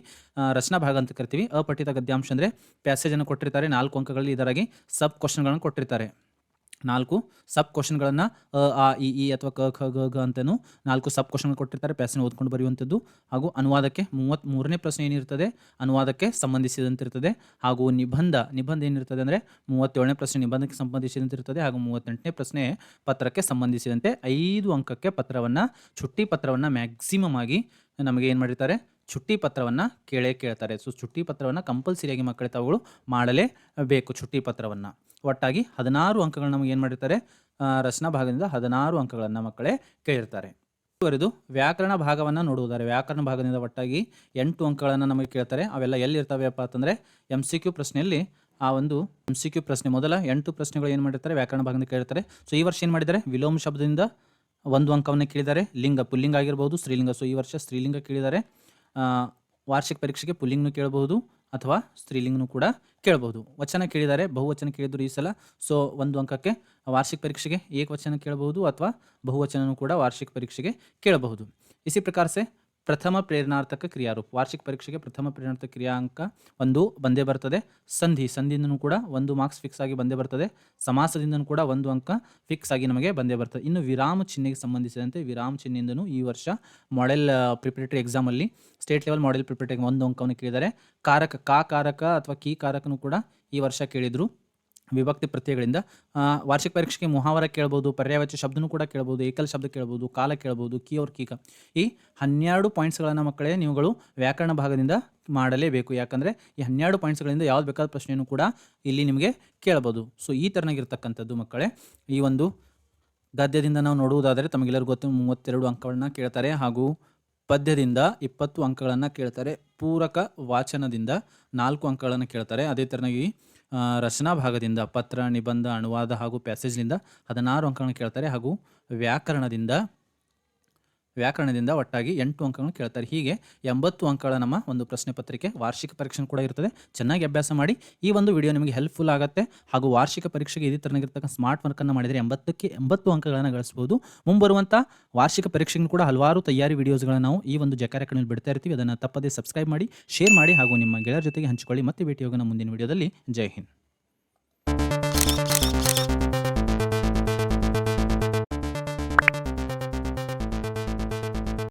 ರಚನಾ ಭಾಗ ಅಂತ ಕರಿತೀವಿ. ಅಪಠಿತ ಗದ್ಯಾಂಶ ಅಂದರೆ ಪ್ಯಾಸೇಜನ್ನು ಕೊಟ್ಟಿರ್ತಾರೆ, ನಾಲ್ಕು ಅಂಕಗಳಲ್ಲಿ ಇದರಾಗಿ ಸಬ್ ಕ್ವಶನ್ಗಳನ್ನು ಕೊಟ್ಟಿರ್ತಾರೆ. ನಾಲ್ಕು ಸಬ್ ಕ್ವಶನ್ಗಳನ್ನು ಆ, ಇ ಈ ಅಥವಾ ಕ, ಖ ಗ ಗ ನಾಲ್ಕು ಸಬ್ ಕ್ವಶನ್ ಕೊಟ್ಟಿರ್ತಾರೆ ಪ್ಯಾಸನ್ ಓದ್ಕೊಂಡು ಬರೆಯುವಂಥದ್ದು. ಹಾಗೂ ಅನುವಾದಕ್ಕೆ ಮೂವತ್ತ್ ಮೂರನೇ ಪ್ರಶ್ನೆ ಏನಿರ್ತದೆ, ಅನುವಾದಕ್ಕೆ ಸಂಬಂಧಿಸಿದಂತಿರ್ತದೆ, ಹಾಗೂ ನಿಬಂಧ ನಿಬಂಧ ಏನಿರ್ತದೆ ಅಂದರೆ ಮೂವತ್ತೇಳನೇ ಪ್ರಶ್ನೆ ನಿಬಂಧಕ್ಕೆ ಸಂಬಂಧಿಸಿದಂತೆ ಇರ್ತದೆ ಹಾಗೂ ಮೂವತ್ತೆಂಟನೇ ಪ್ರಶ್ನೆ ಪತ್ರಕ್ಕೆ ಸಂಬಂಧಿಸಿದಂತೆ ಐದು ಅಂಕಕ್ಕೆ ಪತ್ರವನ್ನು, ಚುಟ್ಟಿ ಪತ್ರವನ್ನು ಮ್ಯಾಕ್ಸಿಮಮ್ ಆಗಿ ನಮಗೆ ಏನು ಮಾಡಿರ್ತಾರೆ ಚುಟ್ಟಿ ಪತ್ರವನ್ನು ಕೇಳೇ ಕೇಳ್ತಾರೆ. ಸೊ ಚುಟ್ಟಿ ಪತ್ರವನ್ನು ಕಂಪಲ್ಸರಿಯಾಗಿ ಮಕ್ಕಳ ತಾವುಗಳು ಮಾಡಲೇಬೇಕು ಚುಟ್ಟಿ ಪತ್ರವನ್ನು. ಒಟ್ಟಾಗಿ ಹದಿನಾರು ಅಂಕಗಳು ನಮಗೆ ಏನು ಮಾಡಿರ್ತಾರೆ? ರಚನಾ ಭಾಗದಿಂದ ಹದಿನಾರು ಅಂಕಗಳನ್ನು ಮಕ್ಕಳೇ ಕೇಳಿರ್ತಾರೆ. ಮುಂದುವರೆದು ವ್ಯಾಕರಣ ಭಾಗವನ್ನು ನೋಡುವುದಾರೆ ವ್ಯಾಕರಣ ಭಾಗದಿಂದ ಒಟ್ಟಾಗಿ ಎಂಟು ಅಂಕಗಳನ್ನು ನಮಗೆ ಕೇಳ್ತಾರೆ. ಅವೆಲ್ಲ ಎಲ್ಲಿರ್ತವೆಯಪ್ಪ ಅಂತಂದರೆ ಎಂ ಸಿ ಕ್ಯೂ ಪ್ರಶ್ನೆಯಲ್ಲಿ ಆ ಒಂದು ಎಂ ಸಿ ಕ್ಯೂ ಪ್ರಶ್ನೆ ಮೊದಲ ಎಂಟು ಪ್ರಶ್ನೆಗಳು ಏನು ಮಾಡಿರ್ತಾರೆ? ವ್ಯಾಕರಣ ಭಾಗದಿಂದ ಕೇಳ್ತಾರೆ. ಸೊ ಈ ವರ್ಷ ಏನು ಮಾಡಿದ್ದಾರೆ? ವಿಲೋಮ ಶಬ್ದದಿಂದ ಒಂದು ಅಂಕವನ್ನು ಕೇಳಿದ್ದಾರೆ. ಲಿಂಗ ಪುಲ್ಲಿಂಗ ಆಗಿರ್ಬೋದು, ಸ್ತ್ರೀಲಿಂಗ. ಸೊ ಈ ವರ್ಷ ಸ್ತ್ರೀಲಿಂಗ ಕೇಳಿದ್ದಾರೆ. ವಾರ್ಷಿಕ ಪರೀಕ್ಷೆಗೆ ಪುಲ್ಲಿಂಗ್ನು ಕೇಳಬಹುದು ಅಥವಾ ಸ್ತ್ರೀಲಿಂಗ್ನು ಕೂಡ ಕೇಳಬಹುದು. ವಚನ ಕೇಳಿದ್ದಾರೆ ಬಹುವಚನ ಕೇಳಿದ್ರು ಈ ಸಲ ಸೊ, ಒಂದು ಅಂಕಕ್ಕೆ ವಾರ್ಷಿಕ ಪರೀಕ್ಷೆಗೆ ಏಕವಚನ ಕೇಳಬಹುದು ಅಥವಾ ಬಹುವಚನನೂ ಕೂಡ ವಾರ್ಷಿಕ ಪರೀಕ್ಷೆಗೆ ಕೇಳಬಹುದು. ಇಸಿ ಪ್ರಕಾರ ಸೆ ಪ್ರಥಮ ಪ್ರೇರಣಾರ್ಥಕ ಕ್ರಿಯಾರೂಪ. ವಾರ್ಷಿಕ ಪರೀಕ್ಷೆಗೆ ಪ್ರಥಮ ಪ್ರೇರಣಾರ್ಥಕ ಕ್ರಿಯಾಂಕ ಒಂದು ಬಂದೇ ಬರ್ತದೆ. ಸಂಧಿ, ಸಂಧಿಯಿಂದನೂ ಕೂಡ ಒಂದು ಮಾರ್ಕ್ಸ್ ಫಿಕ್ಸ್ ಆಗಿ ಬಂದೇ ಬರ್ತದೆ. ಸಮಾಸದಿಂದನೂ ಕೂಡ ಒಂದು ಅಂಕ ಫಿಕ್ಸ್ ಆಗಿ ನಮಗೆ ಬಂದೇ ಬರ್ತದೆ. ಇನ್ನು ವಿರಾಮ ಚಿಹ್ನೆಗೆ ಸಂಬಂಧಿಸಿದಂತೆ ವಿರಾಮ ಚಿಹ್ನೆಯಿಂದನೂ ಈ ವರ್ಷ ಮಾಡೆಲ್ ಪ್ರಿಪರೇಟರಿ ಎಕ್ಸಾಮಲ್ಲಿ ಸ್ಟೇಟ್ ಲೆವೆಲ್ ಮಾಡೆಲ್ ಪ್ರಿಪರೇಟರಿ ಒಂದು ಅಂಕವನ್ನು ಕೇಳಿದ್ದಾರೆ. ಕಾರಕ ಕಾ ಕಾರಕ ಅಥವಾ ಕೀ ಕಾರಕನೂ ಕೂಡ ಈ ವರ್ಷ ಕೇಳಿದರು. ವಿಭಕ್ತಿ ಪ್ರತ್ಯಯಗಳಿಂದ ವಾರ್ಷಿಕ ಪರೀಕ್ಷೆಗೆ ಮುಹಾವರ ಕೇಳ್ಬೋದು ಪರ್ಯಾಯವಾಚಿ ಶಬ್ದನೂ ಕೂಡ ಕೇಳ್ಬೋದು, ಏಕಲ್ ಶಬ್ದ ಕೇಳ್ಬೋದು, ಕಾಲ ಕೇಳ್ಬೋದು, ಕೀ ಅವ್ರ ಕೀಕ. ಈ ಹನ್ನೆರಡು ಪಾಯಿಂಟ್ಸ್ಗಳನ್ನು ಮಕ್ಕಳೇ ನೀವುಗಳು ವ್ಯಾಕರಣ ಭಾಗದಿಂದ ಮಾಡಲೇಬೇಕು. ಯಾಕಂದರೆ ಈ ಹನ್ನೆರಡು ಪಾಯಿಂಟ್ಸ್ಗಳಿಂದ ಯಾವ್ದು ಬೇಕಾದ ಪ್ರಶ್ನೆಯೂ ಕೂಡ ಇಲ್ಲಿ ನಿಮಗೆ ಕೇಳ್ಬೋದು. ಸೊ ಈ ಥರನಾಗಿರ್ತಕ್ಕಂಥದ್ದು ಮಕ್ಕಳೇ, ಈ ಒಂದು ಗದ್ಯದಿಂದ ನಾವು ನೋಡುವುದಾದರೆ ತಮಗೆಲ್ಲರಿಗೂ ಗೊತ್ತು, ಮೂವತ್ತೆರಡು ಅಂಕಗಳನ್ನ ಕೇಳ್ತಾರೆ. ಹಾಗೂ ಪದ್ಯದಿಂದ ಇಪ್ಪತ್ತು ಅಂಕಗಳನ್ನು ಕೇಳ್ತಾರೆ. ಪೂರಕ ವಾಚನದಿಂದ ನಾಲ್ಕು ಅಂಕಗಳನ್ನು ಕೇಳ್ತಾರೆ. ಅದೇ ಥರನಾಗಿ ರಚನಾ ಭಾಗದಿಂದ ಪತ್ರ, ನಿಬಂಧ, ಅನುವಾದ ಹಾಗೂ ಪ್ಯಾಸೇಜ್ನಿಂದ ಹದಿನಾರು ಅಂಕಗಳನ್ನು ಕೇಳ್ತಾರೆ ಹಾಗೂ ವ್ಯಾಕರಣದಿಂದ ವ್ಯಾಕರಣದಿಂದ ಒಟ್ಟಾಗಿ ಎಂಟು ಅಂಕಗಳನ್ನು ಕೇಳ್ತಾರೆ. ಹೀಗೆ ಎಂಬತ್ತು ಅಂಕಗಳ ನಮ್ಮ ಒಂದು ಪ್ರಶ್ನೆ ಪತ್ರಿಕೆ ವಾರ್ಷಿಕ ಪರೀಕ್ಷೆ ಕೂಡ ಇರ್ತದೆ. ಚೆನ್ನಾಗಿ ಅಭ್ಯಾಸ ಮಾಡಿ. ಈ ಒಂದು ವಿಡಿಯೋ ನಿಮಗೆ ಹೆಲ್ಪ್ಫುಲ್ ಆಗುತ್ತೆ. ಹಾಗೂ ವಾರ್ಷಿಕ ಪರೀಕ್ಷೆಗೆ ಇದೇ ತರನಾಗಿರ್ತಕ್ಕಂಥ ಸ್ಮಾರ್ಟ್ ವರ್ಕನ್ನು ಮಾಡಿದರೆ ಎಂಬತ್ತಕ್ಕೆ ಎಂಬತ್ತು ಅಂಕಗಳನ್ನು ಗಳಿಸ್ಬೋದು. ಮುಂಬರುವಂಥ ವಾರ್ಷಿಕ ಪರೀಕ್ಷೆಗೂ ಕೂಡ ಹಲವಾರು ತಯಾರಿ ವಿಡಿಯೋಸ್ಗಳನ್ನು ನಾವು ಈ ಒಂದು ಜಕಾರ ಕಣ್ಣಲ್ಲಿ ಬಿಡ್ತಾ ಇರ್ತೀವಿ. ಅದನ್ನು ತಪ್ಪದೇ ಸಬ್ಸ್ಕ್ರೈಬ್ ಮಾಡಿ ಶೇರ್ ಮಾಡಿ ಹಾಗೂ ನಿಮ್ಮ ಗೆಳೆಯರ ಜೊತೆಗೆ ಹಂಚಿಕೊಳ್ಳಿ. ಮತ್ತೆ ಭೇಟಿ ಹೋಗೋಣ ಮುಂದಿನ ವಿಡಿಯೋದಲ್ಲಿ ಜೈ ಹಿಂದ್.